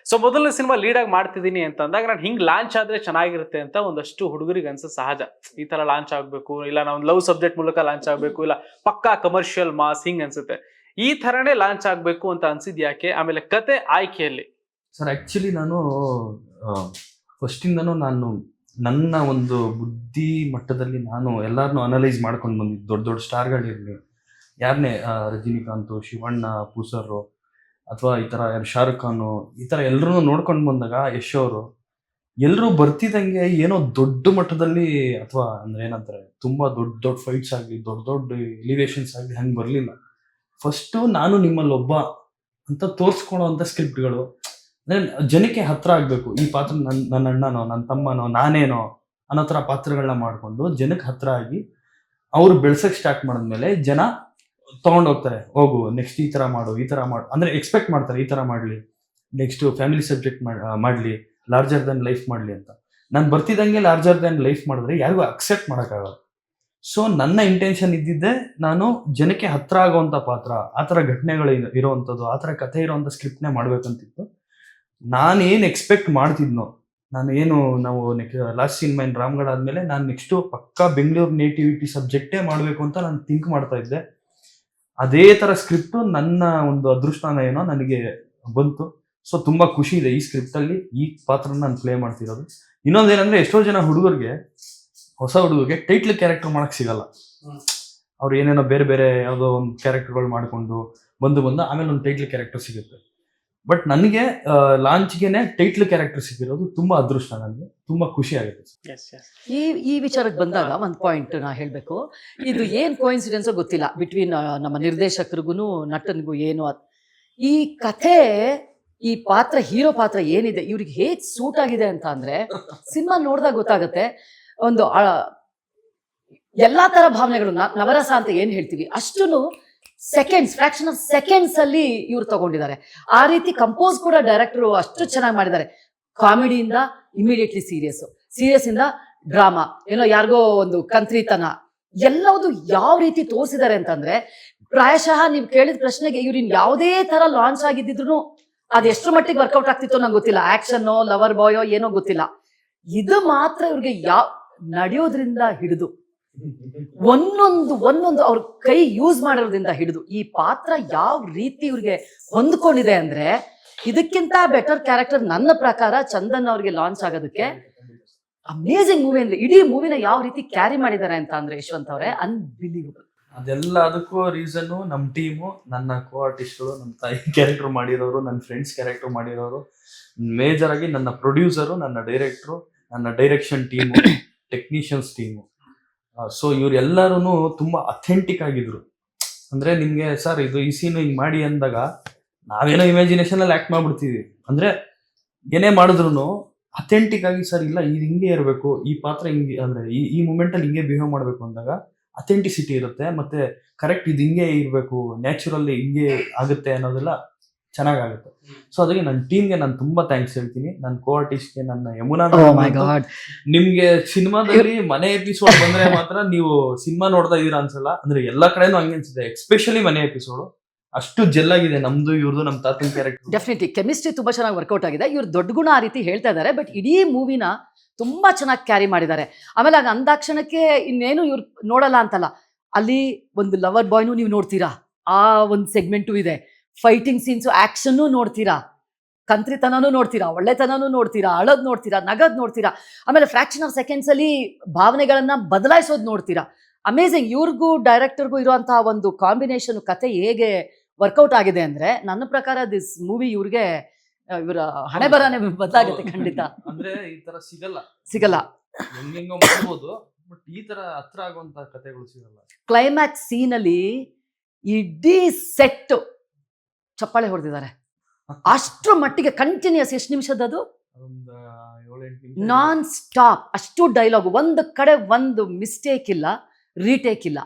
ಸೊ ಮೊದಲನೇ ಸಿನಿಮಾ ಲೀಡ್ ಆಗಿ ಮಾಡ್ತಿದ್ದೀನಿ ಅಂತ ಅಂದಾಗ ನಾನು ಹಿಂಗೆ ಲಾಂಚ್ ಆದ್ರೆ ಚೆನ್ನಾಗಿರುತ್ತೆ ಅಂತ ಒಂದಷ್ಟು ಹುಡುಗರಿಗೆ ಅನ್ಸ ಸಹಜ. ಈ ತರ ಲಾಂಚ್ ಆಗಬೇಕು ಇಲ್ಲ ನಾವು ಲವ್ ಸಬ್ಜೆಕ್ಟ್ ಮೂಲಕ ಲಾಂಚ್ ಆಗಬೇಕು ಇಲ್ಲ ಪಕ್ಕಾ ಕಮರ್ಷಿಯಲ್ ಮಾಸ್ ಹಿಂಗೆ ಅನ್ಸುತ್ತೆ. ಈ ತರನೇ ಲಾಂಚ್ ಆಗಬೇಕು ಅಂತ ಅನ್ಸಿದ್ ಯಾಕೆ? ಆಮೇಲೆ ಕತೆ ಆಯ್ಕೆಯಲ್ಲಿ. ಸರ್ ಆಕ್ಚುಲಿ ನಾನು ಫಸ್ಟಿಂದನೂ ನಾನು ನನ್ನ ಒಂದು ಬುದ್ಧಿ ಮಟ್ಟದಲ್ಲಿ ನಾನು ಎಲ್ಲರನ್ನೂ ಅನಲೈಸ್ ಮಾಡ್ಕೊಂಡು ಬಂದಿದ್ದು. ದೊಡ್ಡ ದೊಡ್ಡ ಸ್ಟಾರ್ಗಳಿರಲಿ. ಯಾರನ್ನೇ ರಜನಿಕಾಂತ್, ಶಿವಣ್ಣ, ಪೂಸರು, ಅಥವಾ ಈ ಥರ ಶಾರುಖ್ ಖಾನು, ಈ ಥರ ಎಲ್ಲರೂ ನೋಡ್ಕೊಂಡು ಬಂದಾಗ ಯಶ್ ಅವರು ಎಲ್ಲರೂ ಬರ್ತಿದ್ದಂಗೆ ಏನೋ ದೊಡ್ಡ ಮಟ್ಟದಲ್ಲಿ ಅಥವಾ ಅಂದ್ರೆ ಏನಂತಾರೆ, ತುಂಬಾ ದೊಡ್ಡ ದೊಡ್ಡ ಫೈಟ್ಸ್ ಆಗಲಿ, ದೊಡ್ಡ ದೊಡ್ಡ ಎಲಿವೇಶನ್ಸ್ ಆಗಲಿ ಹಂಗೆ ಬರಲಿಲ್ಲ. ಫಸ್ಟು ನಾನು ನಿಮ್ಮಲ್ಲಿ ಒಬ್ಬ ಅಂತ ತೋರಿಸ್ಕೊಳ್ಳೋ ಅಂತ ಸ್ಕ್ರಿಪ್ಟ್ಗಳು ಅಂದ್ರೆ ಜನಕ್ಕೆ ಹತ್ರ ಆಗಬೇಕು, ಈ ಪಾತ್ರ ನನ್ನ ನನ್ನ ಅಣ್ಣನೋ ನನ್ನ ತಮ್ಮನೋ, ನಾನೇನೋ ಅನ್ನೋ ಥರ ಪಾತ್ರಗಳನ್ನ ಮಾಡಿಕೊಂಡು ಜನಕ್ಕೆ ಹತ್ರ ಆಗಿ ಅವ್ರು ಬೆಳ್ಸಕ್ ಸ್ಟಾರ್ಟ್ ಮಾಡಿದ್ಮೇಲೆ ಜನ ತಗೊಂಡೋಗ್ತಾರೆ ಹೋಗು ನೆಕ್ಸ್ಟ್ ಈ ತರ ಮಾಡು, ಈ ತರ ಮಾಡು, ಅಂದ್ರೆ ಎಕ್ಸ್ಪೆಕ್ಟ್ ಮಾಡ್ತಾರೆ, ಈ ತರ ಮಾಡ್ಲಿ ನೆಕ್ಸ್ಟ್ ಫ್ಯಾಮಿಲಿ ಸಬ್ಜೆಕ್ಟ್ ಮಾಡ್ಲಿ ಲಾರ್ಜರ್ ದನ್ ಲೈಫ್ ಮಾಡ್ಲಿ ಅಂತ. ನಾನು ಬರ್ತಿದ್ದಂಗೆ ಲಾರ್ಜರ್ ದನ್ ಲೈಫ್ ಮಾಡಿದ್ರೆ ಯಾರಿಗೂ ಅಕ್ಸೆಪ್ಟ್ ಮಾಡೋಕ್ಕಾಗಲ್ಲ. ಸೊ ನನ್ನ ಇಂಟೆನ್ಷನ್ ಇದ್ದಿದ್ದೆ ನಾನು ಜನಕ್ಕೆ ಹತ್ರ ಆಗುವಂತ ಪಾತ್ರ, ಆ ಥರ ಘಟನೆಗಳು ಇರೋ- ಇರೋವಂಥದ್ದು, ಆ ಥರ ಕಥೆ ಇರೋವಂಥ ಸ್ಕ್ರಿಪ್ಟ್ನೇ ಮಾಡ್ಬೇಕಂತಿತ್ತು. ನಾನು ಏನು ಎಕ್ಸ್ಪೆಕ್ಟ್ ಮಾಡ್ತಿದ್ನೋ, ನಾನು ಏನು ನಾವು ಲಾಸ್ಟ್ ಸಿನಿಮಾ ಮೈನ್ ರಾಮ್ಗಢ ಆದಮೇಲೆ ನಾನು ನೆಕ್ಸ್ಟು ಪಕ್ಕಾ ಬೆಂಗಳೂರು ನೇಟಿವಿಟಿ ಸಬ್ಜೆಕ್ಟೇ ಮಾಡಬೇಕು ಅಂತ ನಾನು ಥಿಂಕ್ ಮಾಡ್ತಾ ಇದ್ದೆ. ಅದೇ ಥರ ಸ್ಕ್ರಿಪ್ಟು ನನ್ನ ಒಂದು ಅದೃಷ್ಟಾನ ಏನೋ ನನಗೆ ಬಂತು. ಸೊ ತುಂಬ ಖುಷಿ ಇದೆ ಈ ಸ್ಕ್ರಿಪ್ಟಲ್ಲಿ ಈ ಪಾತ್ರನ ನಾನು ಪ್ಲೇ ಮಾಡ್ತಿರೋದು. ಇನ್ನೊಂದೇನಂದ್ರೆ ಎಷ್ಟೋ ಜನ ಹುಡುಗರಿಗೆ, ಹೊಸ ಹುಡುಗರಿಗೆ ಟೈಟ್ಲ್ ಕ್ಯಾರೆಕ್ಟರ್ ಮಾಡೋಕ್ಕೆ ಸಿಗಲ್ಲ. ಅವ್ರು ಏನೇನೋ ಬೇರೆ ಬೇರೆ ಯಾವುದೋ ಒಂದು ಕ್ಯಾರೆಕ್ಟರ್ಗಳು ಮಾಡಿಕೊಂಡು ಬಂದು ಬಂದು ಆಮೇಲೆ ಒಂದು ಟೈಟ್ಲ್ ಕ್ಯಾರೆಕ್ಟರ್ ಸಿಗುತ್ತೆ. ಬಟ್ ನನಗೆ ಲಾಂಚ್ಗೆನೆ ಟೈಟ್ಲ್ ಕ್ಯಾರೆಕ್ಟರ್ ಸಿಕ್ಕಿರೋದು ತುಂಬಾ ಅದೃಷ್ಟ ನನಗೆ. ತುಂಬಾ ಖುಷಿ ಆಗುತ್ತೆ ಈ ಈ ವಿಚಾರಕ್ಕೆ ಬಂದಾಗ ಒಂದು ಪಾಯಿಂಟ್ ನಾ ಹೇಳಬೇಕು. ಇದು ಏನು ಕೋಇನ್ಸಿಡೆನ್ಸ್ ಗೊತ್ತಿಲ್ಲ. ಬಿಟ್ವೀನ್ ನಮ್ಮ ನಿರ್ದೇಶಕರಿಗೂ ನಟನಿಗೂ ಏನು ಈ ಕಥೆ ಈ ಪಾತ್ರ ಹೀರೋ ಪಾತ್ರ ಏನಿದೆ ಇವ್ರಿಗೆ ಹೇಗ್ ಸೂಟ್ ಆಗಿದೆ ಅಂತ ಅಂದ್ರೆ ಸಿನಿಮಾ ನೋಡಿದಾಗ ಗೊತ್ತಾಗುತ್ತೆ. ಒಂದು ಆ, ಎಲ್ಲಾ ತರ ಭಾವನೆಗಳು. ನವರಸ ಅಂತ ಏನ್ ಹೇಳ್ತೀವಿ? ಅಷ್ಟನ್ನು ಸೆಕೆಂಡ್ಸ್ ಫ್ರಾಕ್ಷನ್ ಆಫ್ ಸೆಕೆಂಡ್ಸ್ ಅಲ್ಲಿ ಇವ್ರು ತಗೊಂಡಿದ್ದಾರೆ. ಆ ರೀತಿ ಕಂಪೋಸ್ ಕೂಡ ಡೈರೆಕ್ಟರ್ ಅಷ್ಟು ಚೆನ್ನಾಗಿ ಮಾಡಿದ್ದಾರೆ. ಕಾಮಿಡಿಯಿಂದ ಇಮಿಡಿಯೇಟ್ಲಿ ಸೀರಿಯಸ್ ಸೀರಿಯಸ್ ಇಂದ ಡ್ರಾಮಾ ಏನೋ ಯಾರಿಗೋ ಒಂದು ಕಂತ್ರಿತನ ಎಲ್ಲವುದು ಯಾವ ರೀತಿ ತೋರಿಸಿದ್ದಾರೆ ಅಂತಂದ್ರೆ, ಪ್ರಾಯಶಃ ನೀವು ಕೇಳಿದ ಪ್ರಶ್ನೆಗೆ ಇವ್ರಿನ್ ಯಾವುದೇ ತರ ಲಾಂಚ್ ಆಗಿದ್ದಿದ್ರು ಅದು ಎಷ್ಟು ಮಟ್ಟಿಗೆ ವರ್ಕೌಟ್ ಆಗ್ತಿತ್ತು ನಂಗೆ ಗೊತ್ತಿಲ್ಲ. ಆಕ್ಷನ್ ಲವರ್ ಬಾಯೋ ಏನೋ ಗೊತ್ತಿಲ್ಲ. ಇದು ಮಾತ್ರ ಇವ್ರಿಗೆ ಯಾವ, ನಡೆಯೋದ್ರಿಂದ ಹಿಡಿದು. ಒಂದೊಂದು ಒಂದೊಂದು ಅವ್ರ ಕೈ ಯೂಸ್ ಮಾಡೋದ್ರಿಂದ ಹಿಡಿದು ಈ ಪಾತ್ರ ಯಾವ ರೀತಿ ಇವ್ರಿಗೆ ಹೊಂದ್ಕೊಂಡಿದೆ ಅಂದ್ರೆ ಇದಕ್ಕಿಂತ ಬೆಟರ್ ಕ್ಯಾರೆಕ್ಟರ್ ನನ್ನ ಪ್ರಕಾರ ಚಂದನ್ ಅವ್ರಿಗೆ ಲಾಂಚ್ ಆಗೋದಕ್ಕೆ ಅಮೇಜಿಂಗ್ ಮೂವಿ ಅಂದ್ರೆ ಇಡೀ ಮೂವಿನ ಯಾವ ರೀತಿ ಕ್ಯಾರಿ ಮಾಡಿದ್ದಾರೆ ಅಂತ ಅಂದ್ರೆ ಯಶವಂತ್ ಅವರೇ ಅನ್ಬಿಲೀವಬಲ್ ಅದೆಲ್ಲ ಅದಕ್ಕೂ ರೀಸನ್ನು ನಮ್ಮ ಟೀಮು ನನ್ನ ಕೋ ಆರ್ಟಿಸ್ಟ್ಗಳು ನಮ್ಮ ತಾಯಿ ಕ್ಯಾರೆಕ್ಟರ್ ಮಾಡಿರೋರು ನನ್ನ ಫ್ರೆಂಡ್ಸ್ ಕ್ಯಾರೆಕ್ಟರ್ ಮಾಡಿರೋರು ಮೇಜರ್ ಆಗಿ ನನ್ನ ಪ್ರೊಡ್ಯೂಸರು ನನ್ನ ಡೈರೆಕ್ಟ್ರು ನನ್ನ direction team technicians team so ಇವರೆಲ್ಲರೂ ತುಂಬಾ ಅಥೆಂಟಿಕ್ ಆಗಿದ್ರು. ಅಂದ್ರೆ ನಿಮ್ಗೆ, ಸರ್, ಇದು ಈ ಸೀನ್ ಹಿಂಗ್ ಮಾಡಿ ಅಂದಾಗ ನಾವೇನೋ ಇಮ್ಯಾಜಿನೇಷನ್ ಅಲ್ಲಿ ಆಕ್ಟ್ ಮಾಡ್ಬಿಡ್ತೀವಿ ಅಂದ್ರೆ ಏನೇ ಮಾಡಿದ್ರು ಅಥೆಂಟಿಕ್ ಆಗಿ, ಸರ್, ಇಲ್ಲ, ಇದು ಹಿಂಗೆ ಇರಬೇಕು. ಈ ಪಾತ್ರ ಹಿಂಗೆ, ಅಂದ್ರೆ ಈ ಈ ಮೂಮೆಂಟ್ ಅಲ್ಲಿ ಹಿಂಗೆ ಬಿಹೇವ್ ಮಾಡಬೇಕು ಅಂದಾಗ ಅಥೆಂಟಿಸಿಟಿ ಇರುತ್ತೆ. ಮತ್ತೆ ಕರೆಕ್ಟ್ ಇದು ಹಿಂಗೆ ಇರಬೇಕು. ನ್ಯಾಚುರಲ್ ಹಿಂಗೆ ಆಗುತ್ತೆ ಅನ್ನೋದೆಲ್ಲ ಚೆನ್ನಾಗಾಗುತ್ತೆ. ಸೊ ಅದಕ್ಕೆ ನನ್ನ ಟೀಮ್ಗೆ ನಾನು ತುಂಬಾ ಥ್ಯಾಂಕ್ಸ್ ಹೇಳ್ತೀನಿ. ನನ್ನ ಕೋ ಆರ್ಟಿಸ್ಟ್ಗೆ ನನ್ನ ಯಮುನಾ ಗಾಡ್ ನಿಮ್ಗೆ ಸಿನಿಮಾದಲ್ಲಿ ಮನೆ ಎಪಿಸೋಡ್ ಬಂದ್ರೆ ಮಾತ್ರ ನೀವು ಸಿನಿಮಾ ನೋಡ್ತಾ ಇದೀರಾ ಅನ್ಸಲ್ಲ? ಅಂದ್ರೆ ಎಲ್ಲಾ ಕಡೆನೂ ಹಂಗೆ ಅನ್ಸುತ್ತೆ. ಎಸ್ಪೆಷಲಿ ಮನೆ ಎಪಿಸೋಡ್ ಅಷ್ಟು ಜೆಲ್ಲಾಗಿದೆ ನಮ್ದು ಇವ್ರದ್ದು ನಮ್ ತಾತನ ಕ್ಯಾರೆಕ್ಟರ್ ಡೆಫಿನೆಟ್ಲಿ ಕೆಮಿಸ್ಟ್ರಿ ತುಂಬಾ ಚೆನ್ನಾಗಿ ವರ್ಕೌಟ್ ಆಗಿದೆ. ಇವ್ರು ದೊಡ್ಡ ಗುಣ ಆ ರೀತಿ ಹೇಳ್ತಾ ಇದ್ದಾರೆ ಬಟ್ ಇಡೀ ಮೂವಿನ ತುಂಬಾ ಚೆನ್ನಾಗಿ ಕ್ಯಾರಿ ಮಾಡಿದ್ದಾರೆ. ಆಮೇಲೆ ಆಗ ಅಂದಾಕ್ಷಣಕ್ಕೆ ಇನ್ನೇನು ಇವ್ರು ನೋಡಲ್ಲ ಅಂತಲ್ಲ. ಅಲ್ಲಿ ಒಂದು ಲವರ್ ಬಾಯ್ನು ನೀವು ನೋಡ್ತೀರಾ? ಆ ಒಂದು ಸೆಗ್ಮೆಂಟು ಇದೆ. ಫೈಟಿಂಗ್ ಸೀನ್ಸು ಆ್ಯಕ್ಷನ್ನೂ ನೋಡ್ತೀರಾ? ಕಂತ್ರಿತನನೂ ನೋಡ್ತೀರಾ? ಒಳ್ಳೆತನನೂ ನೋಡ್ತೀರಾ? ಅಳದ್ ನೋಡ್ತೀರಾ? ನಗದ್ ನೋಡ್ತೀರಾ? ಆಮೇಲೆ ಫ್ರಾಕ್ಷನ್ ಆಫ್ ಸೆಕೆಂಡ್ಸ್ ಅಲ್ಲಿ ಭಾವನೆಗಳನ್ನ ಬದಲಾಯಿಸೋದು ನೋಡ್ತೀರಾ? ಅಮೇಝಿಂಗ್ ಇವ್ರಿಗೂ ಡೈರೆಕ್ಟರ್ಗೂ ಇರುವಂತಹ ಒಂದು ಕಾಂಬಿನೇಷನ್ ಕತೆ ಹೇಗೆ ವರ್ಕೌಟ್ ಆಗಿದೆ ಅಂದ್ರೆ ನನ್ನ ಪ್ರಕಾರ ದಿಸ್ ಮೂವಿ ಇವ್ರಿಗೆ ಇವರ ಹಣೆ ಬರನೇ ಬದಲಾಗುತ್ತೆ ಖಂಡಿತ. ಅಂದ್ರೆ ಈ ತರ ಸಿಗಲ್ಲ. ಸಿಗಲ್ಲ. ಹೆಂಗೆಂಗೋ ಮಾಡ್ಬೋದು ಬಟ್ ಈ ತರ ಹತ್ರ ಆಗುವಂತ ಕಥೆಗಳು ಸಿಗಲ್ಲ. ಕ್ಲೈಮ್ಯಾಕ್ಸ್ ಸೀನಲ್ಲಿ ಇಡೀ ಸೆಟ್ ಚಪ್ಪಾಳೆ ಹೊಡೆದಿದ್ದಾರೆ. ಅಷ್ಟರ ಮಟ್ಟಿಗೆ ಕಂಟಿನ್ಯೂಸ್ ಎಷ್ಟು ನಿಮಿಷದದು ನಾನ್ ಸ್ಟಾಪ್ ಅಷ್ಟು ಡೈಲಾಗ್ ಒಂದು ಕಡೆ ಒಂದು ಮಿಸ್ಟೇಕ್ ಇಲ್ಲ ರೀಟೇಕ್ ಇಲ್ಲ.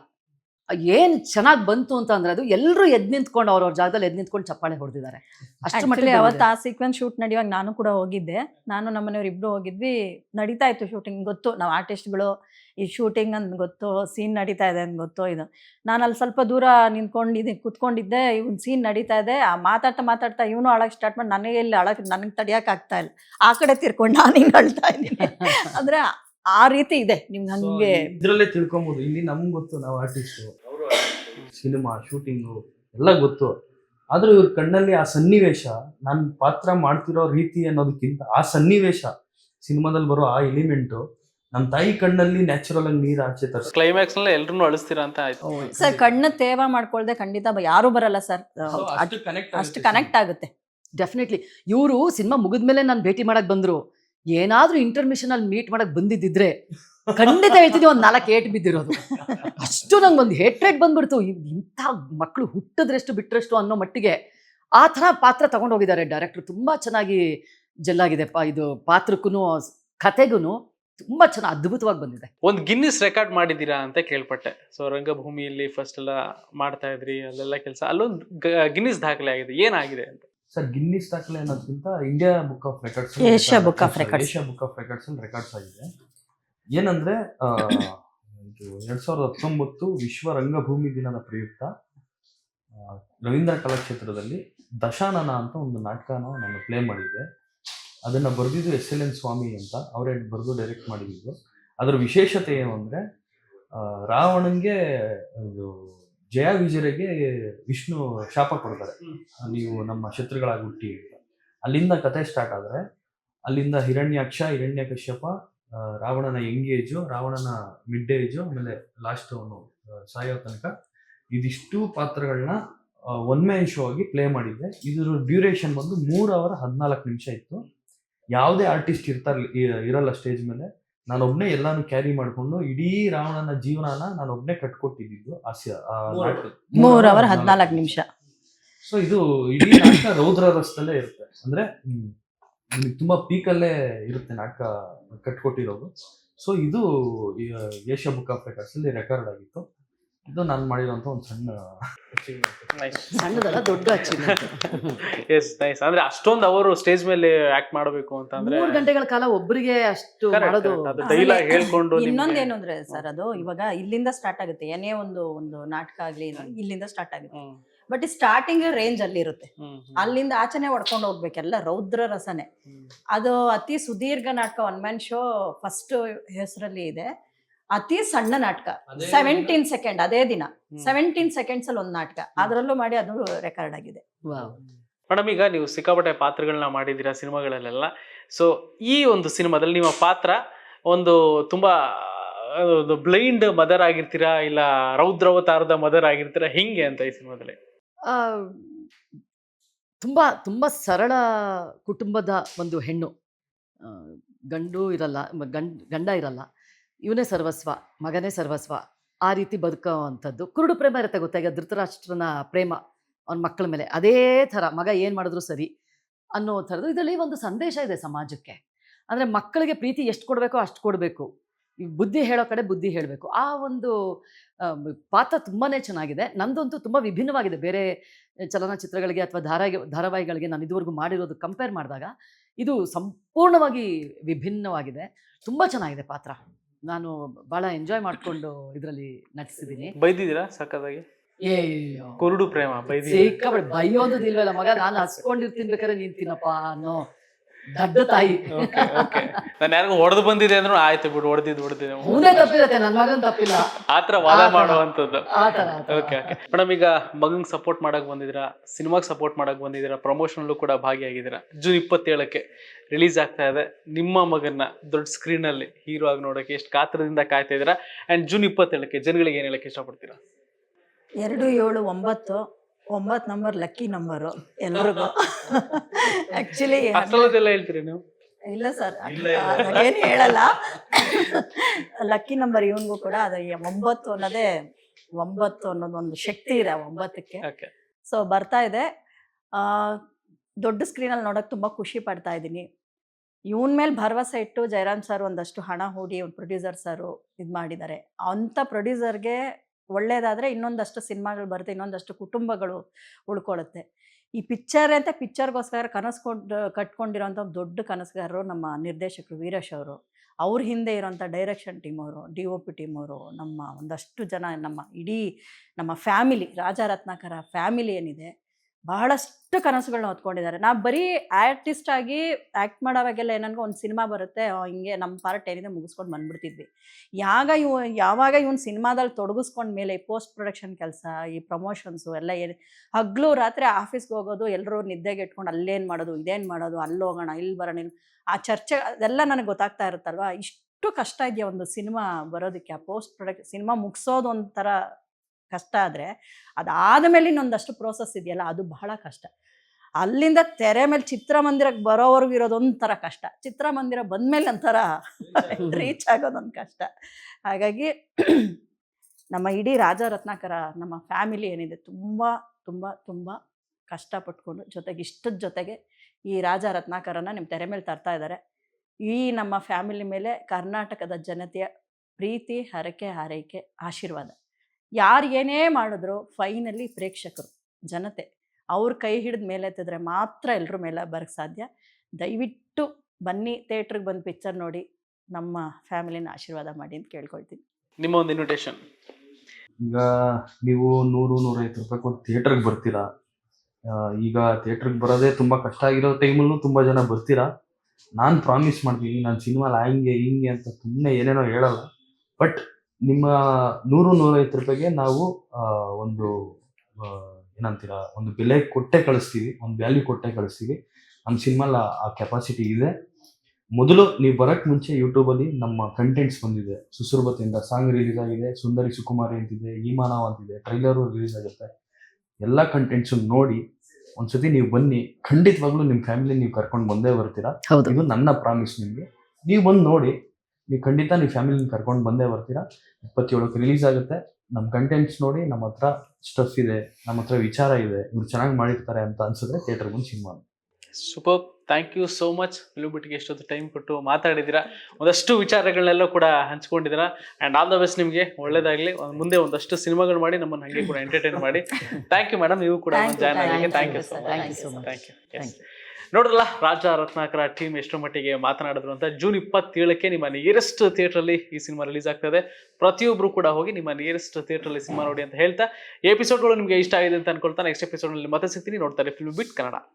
ಏನ್ ಚೆನ್ನಾಗಿ ಬಂತು ಅಂತ ಅಂದ್ರೆ ಅದು ಎಲ್ಲರೂ ಎದ್ ನಿಂತ್ಕೊಂಡು ಅವ್ರವ್ರ ಜಾಗದಲ್ಲಿ ಎದ್ ನಿಂತ್ಕೊಂಡು ಚಪ್ಪಾಳೆ ಹೊಡೆದಿದ್ದಾರೆ. ಅಷ್ಟು ಮಟ್ಟಿಗೆ ಅವತ್ತು ಆ ಸೀಕ್ವೆನ್ಸ್ ಶೂಟ್ ನಡೆಯುವಾಗ ನಾನು ಕೂಡ ಹೋಗಿದ್ದೆ. ನಾನು ನಮ್ಮನೆಯವ್ರು ಇಬ್ರು ಹೋಗಿದ್ವಿ. ನಡೀತಾ ಇತ್ತು ಶೂಟಿಂಗ್ ಗೊತ್ತು. ನಾವು ಆರ್ಟಿಸ್ಟ್ಗಳು ಈ ಶೂಟಿಂಗ್ ಅಂತ ಗೊತ್ತು ಸೀನ್ ನಡೀತಾ ಇದೆ ಅಂತ ಗೊತ್ತು ಇದು. ನಾನು ಅಲ್ಲಿ ಸ್ವಲ್ಪ ದೂರ ನಿಂತ್ಕೊಂಡಿದ್ದೆ ಕುತ್ಕೊಂಡಿದ್ದೆ ಇವ್ನ ಸೀನ್ ನಡೀತಾ ಇದೆ. ಆ ಮಾತಾಡ್ತಾ ಮಾತಾಡ್ತಾ ಇವನು ಅಳಕ್ ಸ್ಟಾರ್ಟ್ ಮಾಡಿ ನನಗೆ ಇಲ್ಲಿ ಅಳಕ್ ನನಗೆ ತಡಿಯಕ್ಕೆ ಆಗ್ತಾ ಇಲ್ಲ. ಆ ಕಡೆ ತಿರ್ಕೊಂಡು ನಾನು ಹಿಂಗೆ ಅಳ್ತಾ ಇದ್ದೀನಿ. ಅಂದ್ರೆ ಆ ರೀತಿ ಇದೆ. ನಿಮ್ಗೆ ಹಂಗೆ ಇದ್ರಲ್ಲೇ ತಿಳ್ಕೊಬಹುದು ಇಲ್ಲಿ ನಮ್ಗೆ ಗೊತ್ತು ನಾವು ಆರ್ಟಿಸ್ಟ್ ಸಿನಿಮಾ ಶೂಟಿಂಗು ಎಲ್ಲ ಗೊತ್ತು. ಆದರೂ ಇವ್ರ ಕಣ್ಣಲ್ಲಿ ಆ ಸನ್ನಿವೇಶ ನಾನು ಪಾತ್ರ ಮಾಡ್ತಿರೋ ರೀತಿ ಅನ್ನೋದಕ್ಕಿಂತ ಆ ಸನ್ನಿವೇಶ ಸಿನಿಮಾದಲ್ಲಿ ಬರೋ ಆ ಎಲಿಮೆಂಟ್ ನಮ್ಮ ತಾಯಿ ಕಣ್ಣಲ್ಲಿ ನ್ಯಾಚುರಲ್ ಆಗಿ ನೀರು ಆಚೆ ತರ್ಸ್ ಕ್ಲೈಮ್ಯಾಕ್ಸ್ನಲ್ಲಿ ಎಲ್ರು ಅಳಿಸ್ತೀರಾ ಅಂತ ಆಯ್ತು. ಸರ್ ಕಣ್ಣು ತೇವ ಮಾಡ್ಕೊಳ್ದೆ ಖಂಡಿತ ಯಾರು ಬರಲ್ಲ ಸರ್. ಅಷ್ಟು ಕನೆಕ್ಟ್ ಅಷ್ಟು ಕನೆಕ್ಟ್ ಆಗುತ್ತೆ. ಡೆಫಿನೆಟ್ಲಿ ಇವರು ಸಿನಿಮಾ ಮುಗಿದ್ಮೇಲೆ ನಾನು ಭೇಟಿ ಮಾಡಕ್ ಬಂದ್ರು. ಏನಾದ್ರೂ ಇಂಟರ್ಮಿಷನ್ ಅಲ್ಲಿ ಮೀಟ್ ಮಾಡಕ್ ಬಂದಿದ್ದಿದ್ರೆ ಖಂಡಿತ ಹೇಳ್ತಿದ್ವಿ ಒಂದ್ ನಾಲ್ಕು ಏಟ್ ಬಿದ್ದಿರೋದು. ಅಷ್ಟು ನಂಗೆ ಒಂದು ಹೇಟ್ರೇಟ್ ಬಂದ್ಬಿಡ್ತು ಇಂಥ ಮಕ್ಕಳು ಹುಟ್ಟಿದ್ರೆಷ್ಟು ಬಿಟ್ಟರೆಷ್ಟು ಅನ್ನೋ ಮಟ್ಟಿಗೆ ಆ ಥರ ಪಾತ್ರ ತಗೊಂಡು ಹೋಗಿದ್ದಾರೆ ಡೈರೆಕ್ಟ್ರು ತುಂಬಾ ಚೆನ್ನಾಗಿ ಜೆಲ್ಲಾಗಿದೆ ಪ ಇದು ಪಾತ್ರಕ್ಕೂ ಕತೆಗೂ ತುಂಬಾ ಚೆನ್ನಾಗಿ, ಅದ್ಭುತವಾಗಿ ಬಂದಿದೆ. ಒಂದು ಗಿನ್ನಿಸ್ ರೆಕಾರ್ಡ್ ಮಾಡಿದ್ದೀರಾ ಅಂತ ಕೇಳ್ಪಟ್ಟೆ. ಸೊ ರಂಗಭೂಮಿಯಲ್ಲಿ ಫಸ್ಟ್ ಎಲ್ಲ ಮಾಡ್ತಾ ಇದ್ರಿ, ಅಲ್ಲೆಲ್ಲ ಕೆಲಸ. ಅಲ್ಲೊಂದು ಗಿನ್ನಿಸ್ ದಾಖಲೆ ಆಗಿದೆ. ಏನಾಗಿದೆ ಅಂತ? ಸರ್ ಗಿನ್ನಿಸ್ ದಾಖಲೆ ಅನ್ನೋದಕ್ಕಿಂತ India book of records Asia book of records Asia book of records ಅಲ್ಲಿ ರೆಕಾರ್ಡ್ಸ್ ಆಗಿದೆ. ಏನಂದ್ರೆ ಇದು ಎರಡ್ ಸಾವಿರದ ಹತ್ತೊಂಬತ್ತು ವಿಶ್ವ ರಂಗಭೂಮಿ ದಿನದ ಪ್ರಯುಕ್ತ ರವೀಂದ್ರ ಕಲಾಕ್ಷೇತ್ರದಲ್ಲಿ ದಶಾನನ ಅಂತ ಒಂದು ನಾಟಕನ ನಾನು ಪ್ಲೇ ಮಾಡಿದ್ದೆ. ಅದನ್ನ ಬರೆದಿದ್ದು ಎಸ್ ಎಲ್ ಎನ್ ಸ್ವಾಮಿ ಅಂತ ಅವರೇ ಬರೆದು ಡೈರೆಕ್ಟ್ ಮಾಡಿದ್ದು. ಅದರ ವಿಶೇಷತೆ ಏನು ಅಂದ್ರೆ ರಾವಣನ್ಗೆ ಇದು ಜಯ ವಿಜಯರಿಗೆ ವಿಷ್ಣು ಶಾಪ ಕೊಡ್ತಾರೆ. ನೀವು ನಮ್ಮ ಶತ್ರುಗಳಾಗಿ ಹುಟ್ಟಿ ಅಂತ. ಅಲ್ಲಿಂದ ಕತೆ ಸ್ಟಾರ್ಟ್ ಆದ್ರೆ ಅಲ್ಲಿಂದ ಹಿರಣ್ಯಾಕ್ಷ ಹಿರಣ್ಯಕಶ್ಯಪ ರಾವಣನ ಯಂಗ್ ಏಜು ರಾವಣನ ಮಿಡ್ ಏಜು ಆಮೇಲೆ ಲಾಸ್ಟ್ ಅವನು ಸಾಯೋ ತನಕ ಇದಿಷ್ಟು ಪಾತ್ರಗಳನ್ನ ಒನ್ ಮ್ಯಾನ್ ಶೋ ಆಗಿ ಪ್ಲೇ ಮಾಡಿದ್ದೆ. ಇದ್ರ ಡ್ಯೂರೇಷನ್ ಬಂದು ಮೂರು ಅವರ್ ಹದಿನಾಲ್ಕು ನಿಮಿಷ ಇತ್ತು. ಯಾವುದೇ ಆರ್ಟಿಸ್ಟ್ ಇರ್ತಾ ಇರಲ್ಲ ಸ್ಟೇಜ್ ಮೇಲೆ. ನಾನೊಬ್ನೇ ಎಲ್ಲಾನು ಕ್ಯಾರಿ ಮಾಡ್ಕೊಂಡು ಇಡೀ ರಾವಣನ ಜೀವನನ ನಾನೊಬ್ನೇ ಕಟ್ಕೊಟ್ಟಿದ್ದು ಹಾಸ್ಯ. ಮೂರ್ ಅವರ್ ಹದಿನಾಲ್ಕು ನಿಮಿಷ. ಸೊ ಇದು ಇಡೀ ನಾಟಕ ರೌದ್ರ ರಸದಲ್ಲೇ ಇರುತ್ತೆ. ಅಂದ್ರೆ ನಿಮಗೆ ತುಂಬಾ ಪೀಕಲ್ಲೇ ಇರುತ್ತೆ ನಾಟಕ ಕಟ್ಕೊಟ್ಟಿರೋದು. ಸೊ ಇದು ಈ ಏಷ್ಯಾ ಬುಕ್ ಆಫ್ ರೆಕಾರ್ಡ್ಸ್ ಅಲ್ಲಿ ರೆಕಾರ್ಡ್ ಆಗಿತ್ತು. ಇದು ನಾನು ಮಾಡಿರುವಂತ ಒಂದು ಸಣ್ಣ ಸಣ್ಣದಲ್ಲ ದೊಡ್ಡ ಅಚೀವ್ಮೆಂಟ್ ಎಸ್ ನೈಸ್ ಅಂದ್ರೆ ಅಷ್ಟೊಂದು ಅವರು ಸ್ಟೇಜ್ ಮೇಲೆ ಆಕ್ಟ್ ಮಾಡಬೇಕು ಅಂತ ಅಂದ್ರೆ ಮೂರು ಗಂಟೆಗಳ ಕಾಲ ಒಬ್ಬರಿಗೆ ಅಷ್ಟು ಮಾಡೋದು ಅದು ಡೈಲಾಗ್ ಹೇಳ್ಕೊಂಡು ಇನ್ನೊಂದೇನು ಅಂದ್ರೆ ಸರ್ ಅದು ಇವಾಗ ಇಲ್ಲಿಂದ ಸ್ಟಾರ್ಟ್ ಆಗುತ್ತೆ. ಏನೇ ಒಂದು ಒಂದು ನಾಟಕ ಆಗ್ಲಿ ಇಲ್ಲಿಂದ ಸ್ಟಾರ್ಟ್ ಆಗುತ್ತೆ. ಬಟ್ ಸ್ಟಾರ್ಟಿಂಗ್ ರೇಂಜ್ ಅಲ್ಲಿ ಇರುತ್ತೆ. ಅಲ್ಲಿಂದ ಆಚೆನೆ ಹೊಡ್ಕೊಂಡು ಹೋಗ್ಬೇಕೆಲ್ಲ ರೌದ್ರ ರಸನೆ. ಅದು ಅತಿ ಸುದೀರ್ಘ ನಾಟಕ ಒನ್ ಮ್ಯಾನ್ ಶೋ ಫಸ್ಟ್ ಹೆಸರಲ್ಲಿ ಇದೆ. ಅತಿ ಸಣ್ಣ ನಾಟಕ. ಸೆವೆಂಟೀನ್ ಸೆಕೆಂಡ್ ಅದೇ ದಿನ. ಸೆವೆಂಟೀನ್ ಸೆಕೆಂಡ್ಸ್ ಅಲ್ಲಿ ಒಂದು ನಾಟಕ. ಅದರಲ್ಲೂ ಮಾಡಿ ಅದು ರೆಕಾರ್ಡ್ ಆಗಿದೆ. ವಾವ್. ಮೇಡಮ್ ಈಗ ನೀವು ಸಿಕ್ಕಾಪಟ್ಟೆ ಪಾತ್ರಗಳನ್ನ ಮಾಡಿದ್ದೀರಾ ಸಿನಿಮಾಗಳಲ್ಲೆಲ್ಲ. ಸೊ ಈ ಒಂದು ಸಿನಿಮಾದಲ್ಲಿ ನಿಮ್ಮ ಪಾತ್ರ ಒಂದು ತುಂಬಾ ಒಂದು ಬ್ಲೈಂಡ್ ಮದರ್ ಆಗಿರ್ತೀರಾ ಇಲ್ಲ ರೌದ್ರವತಾರದ ಮದರ್ ಆಗಿರ್ತೀರಾ? ಹಿಂಗೆ ಅಂತ ಈ ಸಿನಿಮಾದಲ್ಲಿ? ತುಂಬ ತುಂಬಾ ತುಂಬಾ ಸರಳ ಕುಟುಂಬದ ಒಂದು ಹೆಣ್ಣು. ಗಂಡು ಇರಲ್ಲ ಗಂಡ ಗಂಡ ಇರಲ್ಲ. ಇವನೇ ಸರ್ವಸ್ವ, ಮಗನೇ ಸರ್ವಸ್ವ, ಆ ರೀತಿ ಬದುಕೋವಂಥದ್ದು. ಕುರುಡು ಪ್ರೇಮ ಇರುತ್ತೆ ಗೊತ್ತಾ? ಈಗ ಧೃತರಾಷ್ಟ್ರನ ಪ್ರೇಮ, ಅವನ ಮಕ್ಕಳ ಮೇಲೆ. ಅದೇ ಥರ, ಮಗ ಏನು ಮಾಡಿದ್ರು ಸರಿ ಅನ್ನೋ ಥರದ್ದು. ಇದರಲ್ಲಿ ಒಂದು ಸಂದೇಶ ಇದೆ ಸಮಾಜಕ್ಕೆ. ಅಂದರೆ ಮಕ್ಕಳಿಗೆ ಪ್ರೀತಿ ಎಷ್ಟು ಕೊಡಬೇಕೋ ಅಷ್ಟು ಕೊಡಬೇಕು. ಬುದ್ಧಿ ಹೇಳೋ ಕಡೆ ಬುದ್ಧಿ ಹೇಳಬೇಕು. ಆ ಒಂದು ಪಾತ್ರ ತುಂಬಾ ಚೆನ್ನಾಗಿದೆ. ನಂದಂತೂ ತುಂಬ ವಿಭಿನ್ನವಾಗಿದೆ. ಬೇರೆ ಚಲನಚಿತ್ರಗಳಿಗೆ ಅಥವಾ ಧಾರಾಗಿ, ಧಾರಾವಾಹಿಗಳಿಗೆ ನಾನು ಇದುವರೆಗೂ ಮಾಡಿರೋದು ಕಂಪೇರ್ ಮಾಡಿದಾಗ, ಇದು ಸಂಪೂರ್ಣವಾಗಿ ವಿಭಿನ್ನವಾಗಿದೆ. ತುಂಬ ಚೆನ್ನಾಗಿದೆ ಪಾತ್ರ. ನಾನು ಬಹಳ ಎಂಜಾಯ್ ಮಾಡ್ಕೊಂಡು ಇದರಲ್ಲಿ ನಟಿಸಿದ್ದೀನಿ. ಬೈದಿದ್ದೀರಾ ಸಕ್ಕದಾಗಿ ಕುರುಡು ಪ್ರೇಮ ಬೈಯೋದಿಲ್ವಲ್ಲ ಸಿಕ್ಕಾಪಟ್ಟೆ ಮಗ ನಾನು ಹಸ್ಕೊಂಡಿರ್ತೀನಿ ಬೇಕಾದ್ರೆ ನೀನ್ ತಿನ್ನಪ್ಪ ಅನ್ನೋ ದಡ್ಡ ತಾಯಿ. Okay okay. ನಾನು ಯಾರಿಗೂ ಹೊಡೆದು ಬಂದಿದೆ ಅಂದ್ರೂ ಆಯ್ತು ಬಿಡು ಹೊಡೆದಿದ್ದು ಹೊಡೆದಿದೆ ಮುಂದೆ ತಪ್ಪಿರತ್ತೆ ನನ್ನ ಮಗನ್ ತಪ್ಪಿಲ್ಲ. ಆತರ ವಾದ ಮಾಡುವಂತದ್ದು. Okay okay. ಮೇಡಮ್ ಈಗ ಮಗಂಗ್ ಸಪೋರ್ಟ್ ಮಾಡಕ್ ಬಂದಿದ್ರ ಸಿನಿಮಾಗ್ ಸಪೋರ್ಟ್ ಮಾಡಕ್ ಬಂದಿದ್ದೀರಾ? ಪ್ರಮೋಷನಲ್ಲೂ ಕೂಡ ಭಾಗಿಯಾಗಿದ್ದೀರಾ? ಜೂನ್ ಇಪ್ಪತ್ತೇಳಕ್ಕೆ ರಿಲೀಸ್ ಆಗ್ತಾ ಇದೆ. ನಿಮ್ಮ ಮಗನ್ನ ದೊಡ್ಡ ಸ್ಕ್ರೀನ್ ಅಲ್ಲಿ ಹೀರೋ ಆಗಿ ನೋಡಕ್ಕೆ ಎಷ್ಟು ಕಾತ್ರದಿಂದ ಕಾಯ್ತಾ ಇದ್ದೀರಾ? ಅಂಡ್ ಜೂನ್ ಇಪ್ಪತ್ತೇಳಕ್ಕೆ ಜನಗಳಿಗೆ ಏನ್ ಹೇಳಕ್ಕೆ ಇಷ್ಟಪಡ್ತೀರಾ? ಎರಡು ಏಳು ಒಂಬತ್ತು ಒಂಬತ್ತು ನಂಬರ್ ಲಕ್ಕಿ ನಂಬರು ಎಲ್ರಿಗೂ. ಆಕ್ಚುಲಿ ಅಷ್ಟೊಂದೆಲ್ಲ ಹೇಳ್ತೀರಿ ನೀವು? ಇಲ್ಲ ಸರ್. ಏನು ಹೇಳಲ್ಲ. ಲಕ್ಕಿ ನಂಬರ್ ಇವನ್ಗೂ ಕೂಡ ಅದು ಒಂಬತ್ತು ಅನ್ನೋದೇ ಒಂಬತ್ತು ಅನ್ನೋದು ಒಂದು ಶಕ್ತಿ ಇದೆ ಒಂಬತ್ತಕ್ಕೆ. ಓಕೆ ಸೊ ಬರ್ತಾ ಇದೆ. ಆ, ದೊಡ್ಡ ಸ್ಕ್ರೀನಲ್ಲಿ ನೋಡೋಕೆ ತುಂಬ ಖುಷಿ ಪಡ್ತಾ ಇದ್ದೀನಿ. ಇವನ್ ಮೇಲೆ ಭರವಸೆ ಇಟ್ಟು ಜಯರಾಮ್ ಸರ್ ಒಂದಷ್ಟು ಹಣ ಹೂಡಿ ಒಂದು ಪ್ರೊಡ್ಯೂಸರ್ ಸರ್ ಇದು ಮಾಡಿದ್ದಾರೆ. ಅಂಥ ಪ್ರೊಡ್ಯೂಸರ್ಗೆ ಒಳ್ಳೇದಾದರೆ ಇನ್ನೊಂದಷ್ಟು ಸಿನಿಮಾಗಳು ಬರುತ್ತೆ, ಇನ್ನೊಂದಷ್ಟು ಕುಟುಂಬಗಳು ಉಳ್ಕೊಳ್ಳುತ್ತೆ ಈ ಪಿಕ್ಚರ್ ಅಂತ ಪಿಕ್ಚರ್ಗೋಸ್ಕರ ಕನಸ್ಕೊಂಡು, ಕಟ್ಕೊಂಡಿರೋಂಥ ದೊಡ್ಡ ಕನಸುಗಾರರು ನಮ್ಮ ನಿರ್ದೇಶಕರು ವೀರೇಶ್ ಅವರು. ಅವ್ರ ಹಿಂದೆ ಇರೋಂಥ ಡೈರೆಕ್ಷನ್ ಟೀಮ್ ಅವರು ಡಿ ಒ ಪಿ ಟೀಮ್ ಅವರು ನಮ್ಮ ಒಂದಷ್ಟು ಜನ ನಮ್ಮ ಇಡೀ ನಮ್ಮ ಫ್ಯಾಮಿಲಿ, ರಾಜಾರತ್ನಾಕರ ಫ್ಯಾಮಿಲಿ ಏನಿದೆ ಬಹಳಷ್ಟು ಕನಸುಗಳನ್ನ ಹೊತ್ಕೊಂಡಿದ್ದಾರೆ. ನಾವು ಬರೀ ಆರ್ಟಿಸ್ಟ್ ಆಗಿ ಆ್ಯಕ್ಟ್ ಮಾಡೋವಾಗೆಲ್ಲ ನನಗೆ ಒಂದು ಸಿನಿಮಾ ಬರುತ್ತೆ ಹಿಂಗೆ ನಮ್ಮ ಪಾರ್ಟ್ ಏನಿದೆ ಮುಗಿಸ್ಕೊಂಡು ಬಂದ್ಬಿಡ್ತಿದ್ವಿ. ಯಾಗ ಇವ್, ಯಾವಾಗ ಇವನು ಸಿನಿಮಾದಲ್ಲಿ ತೊಡಗಿಸ್ಕೊಂಡ ಮೇಲೆ ಪೋಸ್ಟ್ ಪ್ರೊಡಕ್ಷನ್ ಕೆಲಸ, ಈ ಪ್ರಮೋಷನ್ಸು ಎಲ್ಲ ಏನು, ಹಗ್ಲು ರಾತ್ರಿ ಆಫೀಸ್ಗೆ ಹೋಗೋದು ಎಲ್ಲರೂ ನಿದ್ದೆಗೆ ಇಟ್ಕೊಂಡು ಅಲ್ಲೇನು ಮಾಡೋದು, ಇದೇನು ಮಾಡೋದು, ಅಲ್ಲಿ ಹೋಗೋಣ, ಇಲ್ಲಿ ಬರೋಣ, ಇಲ್ಲಿ ಆ ಚರ್ಚೆ, ಅದೆಲ್ಲ ನನಗೆ ಗೊತ್ತಾಗ್ತಾ ಇರುತ್ತಲ್ವ? ಇಷ್ಟು ಕಷ್ಟ ಇದೆಯಾ ಒಂದು ಸಿನಿಮಾ ಬರೋದಕ್ಕೆ, ಆ ಪೋಸ್ಟ್ ಪ್ರೊಡಕ್ಷನ್ ಸಿನಿಮಾ ಮುಗಿಸೋದು ಒಂಥರ ಕಷ್ಟ ಆದರೆ ಅದಾದ ಮೇಲೆ ಇನ್ನೊಂದಷ್ಟು ಪ್ರೋಸೆಸ್ ಇದೆಯಲ್ಲ ಅದು ಬಹಳ ಕಷ್ಟ. ಅಲ್ಲಿಂದ ತೆರೆ ಮೇಲೆ ಚಿತ್ರಮಂದಿರಕ್ಕೆ ಬರೋವರೆಗೂ ಇರೋದೊಂಥರ ಕಷ್ಟ. ಚಿತ್ರಮಂದಿರ ಬಂದಮೇಲೆ ಒಂಥರ ರೀಚ್ ಆಗೋದೊಂದು ಕಷ್ಟ. ಹಾಗಾಗಿ ನಮ್ಮ ಇಡೀ ರಾಜ ರತ್ನಾಕರ ನಮ್ಮ ಫ್ಯಾಮಿಲಿ ಏನಿದೆ ತುಂಬ ತುಂಬ ತುಂಬ ಕಷ್ಟಪಟ್ಕೊಂಡು ಜೊತೆಗೆ ಇಷ್ಟದ ಜೊತೆಗೆ ಈ ರಾಜ ರತ್ನಾಕರನ್ನು ನಿಮ್ಮ ತೆರೆ ಮೇಲೆ ತರ್ತಾ ಇದ್ದಾರೆ ಈ ನಮ್ಮ ಫ್ಯಾಮಿಲಿ ಮೇಲೆ ಕರ್ನಾಟಕದ ಜನತೆಯ ಪ್ರೀತಿ ಹರಕೆ ಹಾರೈಕೆ ಆಶೀರ್ವಾದ. ಯಾರು ಏನೇ ಮಾಡಿದ್ರು ಫೈನಲಿ ಪ್ರೇಕ್ಷಕರು ಜನತೆ. ಅವ್ರ ಕೈ ಹಿಡಿದು ಮೇಲೆತ್ತಿದ್ರೆ ಮಾತ್ರ ಎಲ್ಲರೂ ಮೇಲೆ ಬರೋಕ್ಕೆ ಸಾಧ್ಯ. ದಯವಿಟ್ಟು ಬನ್ನಿ ಥಿಯೇಟ್ರಿಗೆ ಬಂದು ಪಿಕ್ಚರ್ ನೋಡಿ ನಮ್ಮ ಫ್ಯಾಮಿಲಿನ ಆಶೀರ್ವಾದ ಮಾಡಿ ಅಂತ ಕೇಳ್ಕೊಳ್ತೀನಿ. ನಿಮ್ಮ ಒಂದು ಇನ್ವಿಟೇಷನ್ ಈಗ ನೀವು ನೂರು ನೂರೈವತ್ತು ರೂಪಾಯಿ ಕೊಟ್ಟು ಥಿಯೇಟ್ರಿಗೆ ಬರ್ತೀರಾ? ಆ, ಈಗ ಥಿಯೇಟ್ರಿಗೆ ಬರೋದೇ ತುಂಬ ಕಷ್ಟ ಆಗಿರೋ ಟೈಮಲ್ಲೂ ತುಂಬ ಜನ ಬರ್ತೀರಾ? ನಾನು ಪ್ರಾಮಿಸ್ ಮಾಡ್ತೀನಿ ನಾನು ಸಿನಿಮಾಲ ಹಂಗೆ ಹಿಂಗೆ ಅಂತ ಸುಮ್ಮನೆ ಏನೇನೋ ಹೇಳಲ್ಲ. ಬಟ್ ನಿಮ್ಮ ನೂರು ನೂರೈವತ್ತು ರೂಪಾಯಿಗೆ ನಾವು ಒಂದು ಏನಂತೀರ ಒಂದು ಬೆಲೆ ಕೊಟ್ಟೆ ಕಳಿಸ್ತೀವಿ ಒಂದು ವ್ಯಾಲ್ಯೂ ಕೊಟ್ಟೆ ಕಳಿಸ್ತೀವಿ. ನಮ್ಮ ಸಿನಿಮಾಲ್ ಆ ಕೆಪಾಸಿಟಿ ಇದೆ. ಮೊದಲು ನೀವು ಬರೋಕ್ಕೆ ಮುಂಚೆ ಯೂಟ್ಯೂಬಲ್ಲಿ ನಮ್ಮ ಕಂಟೆಂಟ್ಸ್ ಬಂದಿದೆ. ಸುಸುರ್ಬತಿಯಿಂದ ಸಾಂಗ್ ರಿಲೀಸ್ ಆಗಿದೆ ಸುಂದರಿ ಸುಕುಮಾರಿ ಅಂತಿದೆ ಈಮಾನವ್ ಅಂತಿದೆ ಟ್ರೈಲರು ರಿಲೀಸ್ ಆಗುತ್ತೆ. ಎಲ್ಲ ಕಂಟೆಂಟ್ಸು ನೋಡಿ ಒಂದ್ಸತಿ ನೀವು ಬನ್ನಿ ಖಂಡಿತವಾಗ್ಲೂ ನಿಮ್ಮ ಫ್ಯಾಮಿಲಿ ನೀವು ಕರ್ಕೊಂಡು ಬಂದೇ ಬರ್ತೀರಾ. ಇದು ನನ್ನ ಪ್ರಾಮಿಸ್ ನಿಮಗೆ. ನೀವು ಬಂದು ನೋಡಿ ನೀವು ಖಂಡಿತ ನೀವು ಫ್ಯಾಮಿಲಿನ ಕರ್ಕೊಂಡು ಬಂದೇ ಬರ್ತೀರಾ. ಇಪ್ಪತ್ತೇಳಕ್ಕೆ ರಿಲೀಸ್ ಆಗುತ್ತೆ. ನಮ್ಮ ಕಂಟೆಂಟ್ಸ್ ನೋಡಿ ನಮ್ಮ ಹತ್ರ ಸ್ಟ್ರೆಸ್ ಇದೆ ನಮ್ಮ ಹತ್ರ ವಿಚಾರ ಇದೆ ಇವ್ರು ಚೆನ್ನಾಗಿ ಮಾಡಿರ್ತಾರೆ ಅಂತ ಅನ್ಸಿದ್ರೆ ಥಿಯೇಟರ್ ಬಂದು cinema super thank you so much ಬಿಟ್ಟಿಗೆ ಎಷ್ಟೊತ್ತು ಟೈಮ್ ಕೊಟ್ಟು ಮಾತಾಡಿದ್ದೀರಾ? ಒಂದಷ್ಟು ವಿಚಾರಗಳನ್ನೆಲ್ಲ ಕೂಡ ಹಂಚ್ಕೊಂಡಿದ್ದೀರಾ. ಆ್ಯಂಡ್ ಆಲ್ ದ ಬೆಸ್ಟ್ ನಿಮಗೆ. ಒಳ್ಳೇದಾಗಲಿ. ಮುಂದೆ ಒಂದಷ್ಟು ಸಿನಿಮಾಗಳು ಮಾಡಿ ನಮ್ಮನ್ನು ಹಾಗೆ ಕೂಡ ಎಂಟರ್ಟೈನ್ ಮಾಡಿ. ಥ್ಯಾಂಕ್ ಯು ಮೇಡಮ್ ನೀವು ಕೂಡ join you, thank you. So much thank you thank you Thank Raja Ratnakara team ಎಷ್ಟು ಮಟ್ಟಿಗೆ ಮಾತನಾಡಿದ್ರು ಅಂತ ಜೂನ್ ಇಪ್ಪತ್ತೇಳಕ್ಕೆ ನಿಮ್ಮ ನಿಯರೆಸ್ಟ್ ಥಿಯೇಟ್ರಲ್ಲಿ ಈ ಸಿನಿಮಾ ರಿಲೀಸ್ ಆಗ್ತದೆ. ಪ್ರತಿಯೊಬ್ಬರು ಕೂಡ ಹೋಗಿ ನಿಮ್ಮ ನಿಯರೆಸ್ಟ್ ಥಿಯೇಟ್ರಲ್ಲಿ ಸಿನಿಮಾ ನೋಡಿ ಅಂತ ಹೇಳ್ತಾ ಎಪಿಸೋಡ್ಗಳು ನಿಮಗೆ ಇಷ್ಟ ಆಗಿದೆ ಅಂತ ಅನ್ಕೊಳ್ತಾ ನೆಕ್ಸ್ಟ್ ಎಪಿಸೋಡ್ನಲ್ಲಿ ಮತ್ತೆ ಸಿಗ್ತೀನಿ. ನೋಡ್ತಾರೆ ಫಿಲ್ಮ್ ಬಿಟ್ ಕನ್ನಡ